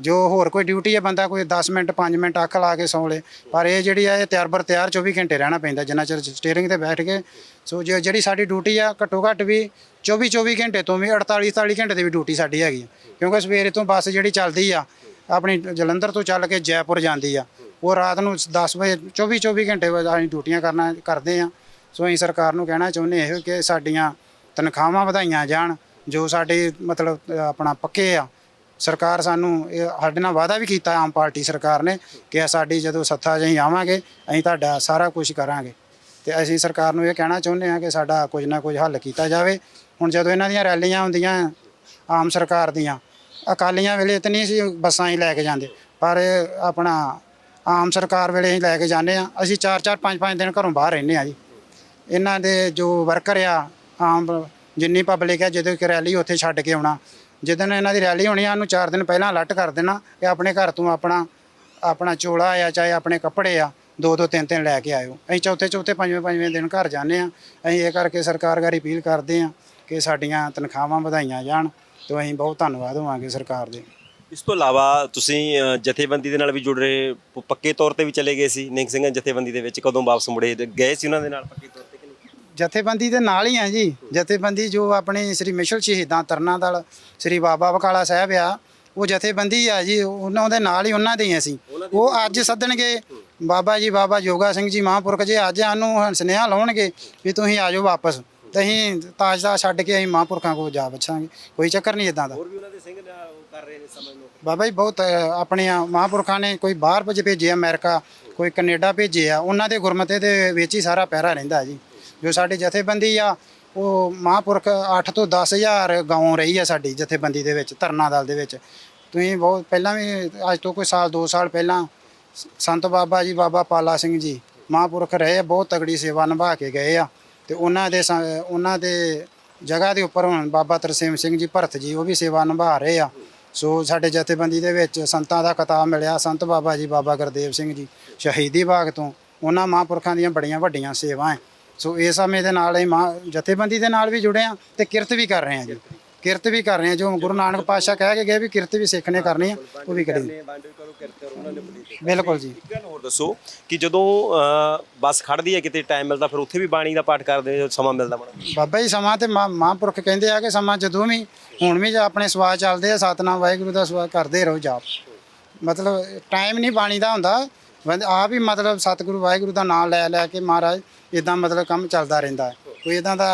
ਜੋ ਹੋਰ ਕੋਈ ਡਿਊਟੀ ਹੈ ਬੰਦਾ ਕੋਈ 10 ਮਿੰਟ 5 ਮਿੰਟ ਅੱਖ ਲਾ ਕੇ ਸੌਂ ਲੇ, ਪਰ ਇਹ ਜਿਹੜੀ ਆ ਇਹ ਤਿਆਰ ਬਰ ਤਿਆਰ 24 ਘੰਟੇ ਰਹਿਣਾ ਪੈਂਦਾ, ਜਿੰਨਾ ਚਿਰ ਸਟੀਅਰਿੰਗ ਤੇ ਬੈਠ ਕੇ। ਸੋ ਜੋ, ਜਿਹੜੀ ਸਾਡੀ ਡਿਊਟੀ ਆ, ਘੱਟੋ ਘੱਟ ਵੀ 24 24 ਘੰਟੇ ਤੋਂ ਵੀ 48 48 ਘੰਟੇ ਦੀ ਵੀ ਡਿਊਟੀ ਸਾਡੀ ਹੈਗੀ ਆ। ਕਿਉਂਕਿ ਸਵੇਰੇ ਤੋਂ ਬੱਸ ਜਿਹੜੀ ਚੱਲਦੀ ਆ, ਆਪਣੀ ਜਲੰਧਰ ਤੋਂ ਚੱਲ ਕੇ ਜੈਪੁਰ ਜਾਂਦੀ ਆ। ਉਹ ਰਾਤ ਨੂੰ 10 ਵਜੇ 24 24 ਘੰਟੇ ਅਸੀਂ ਡਿਊਟੀਆਂ ਕਰਨਾ, ਕਰਦੇ ਆ ਸੋ ਅਸੀਂ ਸਰਕਾਰ ਨੂੰ ਕਹਿਣਾ ਚਾਹੁੰਦੇ ਇਹੋ ਕਿ ਸਾਡੀਆਂ ਤਨਖਾਹਾਂ ਵਧਾਈਆਂ ਜਾਣ, ਜੋ ਸਾਡੇ ਮਤਲਬ ਆਪਣਾ ਪੱਕੇ ਆ। ਸਰਕਾਰ ਸਾਨੂੰ ਇਹ ਸਾਡੇ ਨਾਲ ਵਾਅਦਾ ਵੀ ਕੀਤਾ, ਆਮ ਪਾਰਟੀ ਸਰਕਾਰ ਨੇ, ਕਿ ਸਾਡੀ ਜਦੋਂ ਸੱਥਾ 'ਚ ਆਵਾਂਗੇ, ਅਸੀਂ ਤੁਹਾਡਾ ਸਾਰਾ ਕੁਝ ਕਰਾਂਗੇ। ਤੇ ਅਸੀਂ ਸਰਕਾਰ ਨੂੰ ਇਹ ਕਹਿਣਾ ਚਾਹੁੰਦੇ ਹਾਂ ਕਿ ਸਾਡਾ ਕੁਝ ਨਾ ਕੁਝ ਹੱਲ ਕੀਤਾ ਜਾਵੇ। ਹੁਣ ਜਦੋਂ ਇਹਨਾਂ ਦੀਆਂ ਰੈਲੀਆਂ ਹੁੰਦੀਆਂ, ਆਮ ਸਰਕਾਰ ਦੀਆਂ, ਅਕਾਲੀਆਂ ਵੇਲੇ ਤਾਂ ਨਹੀਂ ਸੀ, ਬੱਸਾਂ ਹੀ ਲੈ ਕੇ ਜਾਂਦੇ। ਪਰ ਆਪਣਾ ਆਮ ਸਰਕਾਰ ਵੇਲੇ ਅਸੀਂ ਲੈ ਕੇ ਜਾਂਦੇ ਆ ਅਸੀਂ 4-4 5-5 ਦਿਨ ਘਰੋਂ ਬਾਹਰ ਰਹਿੰਦੇ ਆ ਜੀ। ਇਹਨਾਂ ਦੇ ਜੋ ਵਰਕਰ ਆ, ਆਮ ਜਿੰਨੀ ਪਬਲਿਕ ਆ ਜਦੋਂ ਕਿ ਰੈਲੀ ਉੱਥੇ ਛੱਡ ਕੇ ਆਉਣਾ। ਜਦੋਂ ਇਹਨਾਂ ਦੀ ਰੈਲੀ ਹੋਣੀ ਆ, ਉਹਨੂੰ 4 ਦਿਨ ਪਹਿਲਾਂ ਅਲਰਟ ਕਰ ਦੇਣਾ ਕਿ ਆਪਣੇ ਘਰ ਤੋਂ ਆਪਣਾ ਆਪਣਾ ਚੋਲਾ ਆ, ਚਾਹੇ ਆਪਣੇ ਕੱਪੜੇ ਆ, ਦੋ ਦੋ ਤਿੰਨ ਤਿੰਨ ਲੈ ਕੇ ਆਇਓ। ਅਸੀਂ ਚੌਥੇ ਚੌਥੇ, ਪੰਜਵੇਂ ਪੰਜਵੇਂ ਦਿਨ ਘਰ ਜਾਂਦੇ ਆ ਅਸੀਂ ਇਹ ਕਰਕੇ ਸਰਕਾਰ ਗਾਰੀ ਅਪੀਲ ਕਰਦੇ ਆ ਕਿ ਸਾਡੀਆਂ ਤਨਖਾਹਾਂ ਵਧਾਈਆਂ ਜਾਣ ਤੇ ਅਸੀਂ ਬਹੁਤ ਧੰਨਵਾਦ ਹੋਵਾਂਗੇ ਸਰਕਾਰ ਦੇ। ਇਸ ਤੋਂ ਇਲਾਵਾ ਤੁਸੀਂ ਅ, ਜਥੇਬੰਦੀ ਦੇ ਨਾਲ ਵੀ ਜੁੜ ਰਹੇ ਪ- ਪੱਕੇ ਤੌਰ ਤੇ ਵੀ ਚਲੇ ਗਏ ਸੀ ਨਿੰਗ ਸਿੰਘ ਜਥੇਬੰਦੀ ਦੇ ਵਿੱਚ ਕਦੋਂ ਵਾਪਸ ਮੁੜੇ ਗਏ ਸੀ ਉਹਨਾਂ ਦੇ ਨਾਲ ਪੱਕੇ ਤੌਰ ਤੇ ਕਿ ਨਹੀਂ? ਜਥੇਬੰਦੀ ਦੇ ਨਾਲ ਹੀ ਆ ਜੀ। ਜਥੇਬੰਦੀ ਜੋ ਆਪਣੇ ਸ੍ਰੀ ਮਿਸ਼ਲ ਸ਼ਹੀਦਾਂ ਤਰਨਾ ਦਲ ਸ੍ਰੀ ਬਾਬਾ ਬਕਾਲਾ ਸਾਹਿਬ ਆ ਉਹ ਜਥੇਬੰਦੀ ਆ ਜੀ ਉਹਨਾਂ ਦੇ ਨਾਲ ਹੀ ਉਹਨਾਂ ਦੇ ਹੀ ਅਸੀਂ। ਉਹ ਅੱਜ ਸੱਦਣਗੇ। ਬਾਬਾ ਜੀ ਬਾਬਾ ਜੋਗਾ ਸਿੰਘ ਜੀ ਮਹਾਂਪੁਰਖ ਜੀ ਅੱਜ ਸਾਨੂੰ ਸੁਨੇਹਾ ਲਾਉਣਗੇ ਵੀ ਤੁਸੀਂ ਆ ਜਾਓ ਵਾਪਸ। ਤੇ ਅਸੀਂ ਤਾਜਦਾ ਛੱਡ ਕੇ ਅਸੀਂ ਮਹਾਂਪੁਰਖਾਂ ਕੋਲ ਜਾ ਬਚਾਂਗੇ ਕੋਈ ਚੱਕਰ ਨਹੀਂ ਇਦਾਂ ਦਾ। ਹੋਰ ਵੀ ਉਹਨਾਂ ਦੇ ਸਿੰਘ ਕਰ ਰਹੇ ਨੇ ਸਮਝ ਲਓ ਬਾਬਾ ਜੀ ਬਹੁਤ ਅ, ਆਪਣੇ ਮਹਾਂਪੁਰਖਾਂ ਨੇ ਕੋਈ ਬਾਹਰ ਭੇਜ ਭੇਜੇ ਅਮਰੀਕਾ ਕੋਈ ਕੈਨੇਡਾ ਭੇਜੇ ਆ ਉਹਨਾਂ ਦੇ ਗੁਰਮਤੇ ਦੇ ਵਿੱਚ ਹੀ ਸਾਰਾ ਪਹਿਰਾ ਰਹਿੰਦਾ ਜੀ। ਜੋ ਸਾਡੀ ਜਥੇਬੰਦੀ ਆ ਉਹ ਮਹਾਂਪੁਰਖ 8 ਤੋਂ 10000 ਗਾਉਂ ਰਹੀ ਆ ਸਾਡੀ ਜਥੇਬੰਦੀ ਦੇ ਵਿੱਚ ਧਰਨਾ ਦਲ ਦੇ ਵਿੱਚ। ਤੁਸੀਂ ਬਹੁਤ ਪਹਿਲਾਂ ਵੀ ਅੱਜ ਤੋਂ ਕੋਈ ਸਾਲ 2 ਸਾਲ ਪਹਿਲਾਂ ਸੰਤ ਬਾਬਾ ਜੀ ਬਾਬਾ ਪਾਲਾ ਸਿੰਘ ਜੀ ਮਹਾਂਪੁਰਖ ਰਹੇ ਆ, ਬਹੁਤ ਤਗੜੀ ਸੇਵਾ ਨਿਭਾ ਕੇ ਗਏ ਆ। ਤੇ ਉਹਨਾਂ ਦੇ ਸ- ਉਹਨਾਂ ਦੇ ਜਗ੍ਹਾ ਦੇ ਉੱਪਰ ਹੁਣ ਬਾਬਾ ਤਰਸੇਮ ਸਿੰਘ ਜੀ ਭਰਤ ਜੀ ਉਹ ਵੀ ਸੇਵਾ ਨਿਭਾ ਰਹੇ ਆ। ਸੋ ਸਾਡੇ ਜਥੇਬੰਦੀ ਦੇ ਵਿੱਚ ਸੰਤਾਂ ਦਾ ਕਿਤਾਬ ਮਿਲਿਆ, ਸੰਤ ਬਾਬਾ ਜੀ, ਬਾਬਾ ਗੁਰਦੇਵ ਸਿੰਘ ਜੀ, ਸ਼ਹੀਦੀ ਬਾਗ ਤੋਂ। ਉਹਨਾਂ ਮਹਾਂਪੁਰਖਾਂ ਦੀਆਂ ਬੜੀਆਂ ਵੱਡੀਆਂ ਸੇਵਾਵਾਂ ਹੈ ਸੋ ਇਸ ਸਮੇਂ ਦੇ ਨਾਲ ਹੀ ਮਹਾਂ, ਜਥੇਬੰਦੀ ਦੇ ਨਾਲ ਵੀ ਜੁੜੇ ਆ ਤੇ ਕਿਰਤ ਵੀ ਕਰ ਰਹੇ ਆ ਜੀ। ਕਿਰਤ ਵੀ ਕਰ ਰਹੇ ਆ ਜੋ ਗੁਰੂ ਨਾਨਕ ਪਾਤਸ਼ਾਹ ਕਹਿ ਕੇ ਗਏ ਵੀ ਕਿਰਤ ਵੀ ਸਿੱਖ ਨੇ ਕਰਨੀ ਆ ਉਹ ਵੀ ਕਰੀ। ਬਿਲਕੁਲ ਜੀ। ਇੱਕ ਗੱਲ ਹੋਰ ਦੱਸੋ ਕਿ ਜਦੋਂ ਬੱਸ ਖੜਦੀ ਹੈ ਕਿਤੇ ਟਾਈਮ ਮਿਲਦਾ ਫਿਰ ਉੱਥੇ ਵੀ ਬਾਣੀ ਦਾ ਪਾਠ ਕਰਦੇ ਹੋ ਸਮਾਂ ਮਿਲਦਾ ਬਾਬਾ ਜੀ ਸਮਾਂ ਤੇ ਮਹਾ- ਮਹਾਂਪੁਰਖ ਕਹਿੰਦੇ ਆ ਕਿ ਸਮਾਂ ਜਦੋਂ ਵੀ ਹੁਣ ਵੀ ਜੇ ਆਪਣੇ ਸਵਾਸ ਚੱਲਦੇ ਆ ਸਤਨਾਮ ਵਾਹਿਗੁਰੂ ਦਾ ਸਵਾਸ ਕਰਦੇ ਰਹੋ ਜਾਪ। ਮਤਲਬ ਟਾਈਮ ਨਹੀਂ ਬਾਣੀ ਦਾ ਹੁੰਦਾ। ਆਪ ਹੀ ਮਤਲਬ ਸਤਿਗੁਰੂ ਵਾਹਿਗੁਰੂ ਦਾ ਨਾਮ ਲੈ ਲੈ ਕੇ ਮਹਾਰਾਜ ਇਦਾਂ ਮਤਲਬ ਕੰਮ ਚੱਲਦਾ ਰਹਿੰਦਾ। ਕੋਈ ਇਦਾਂ ਦਾ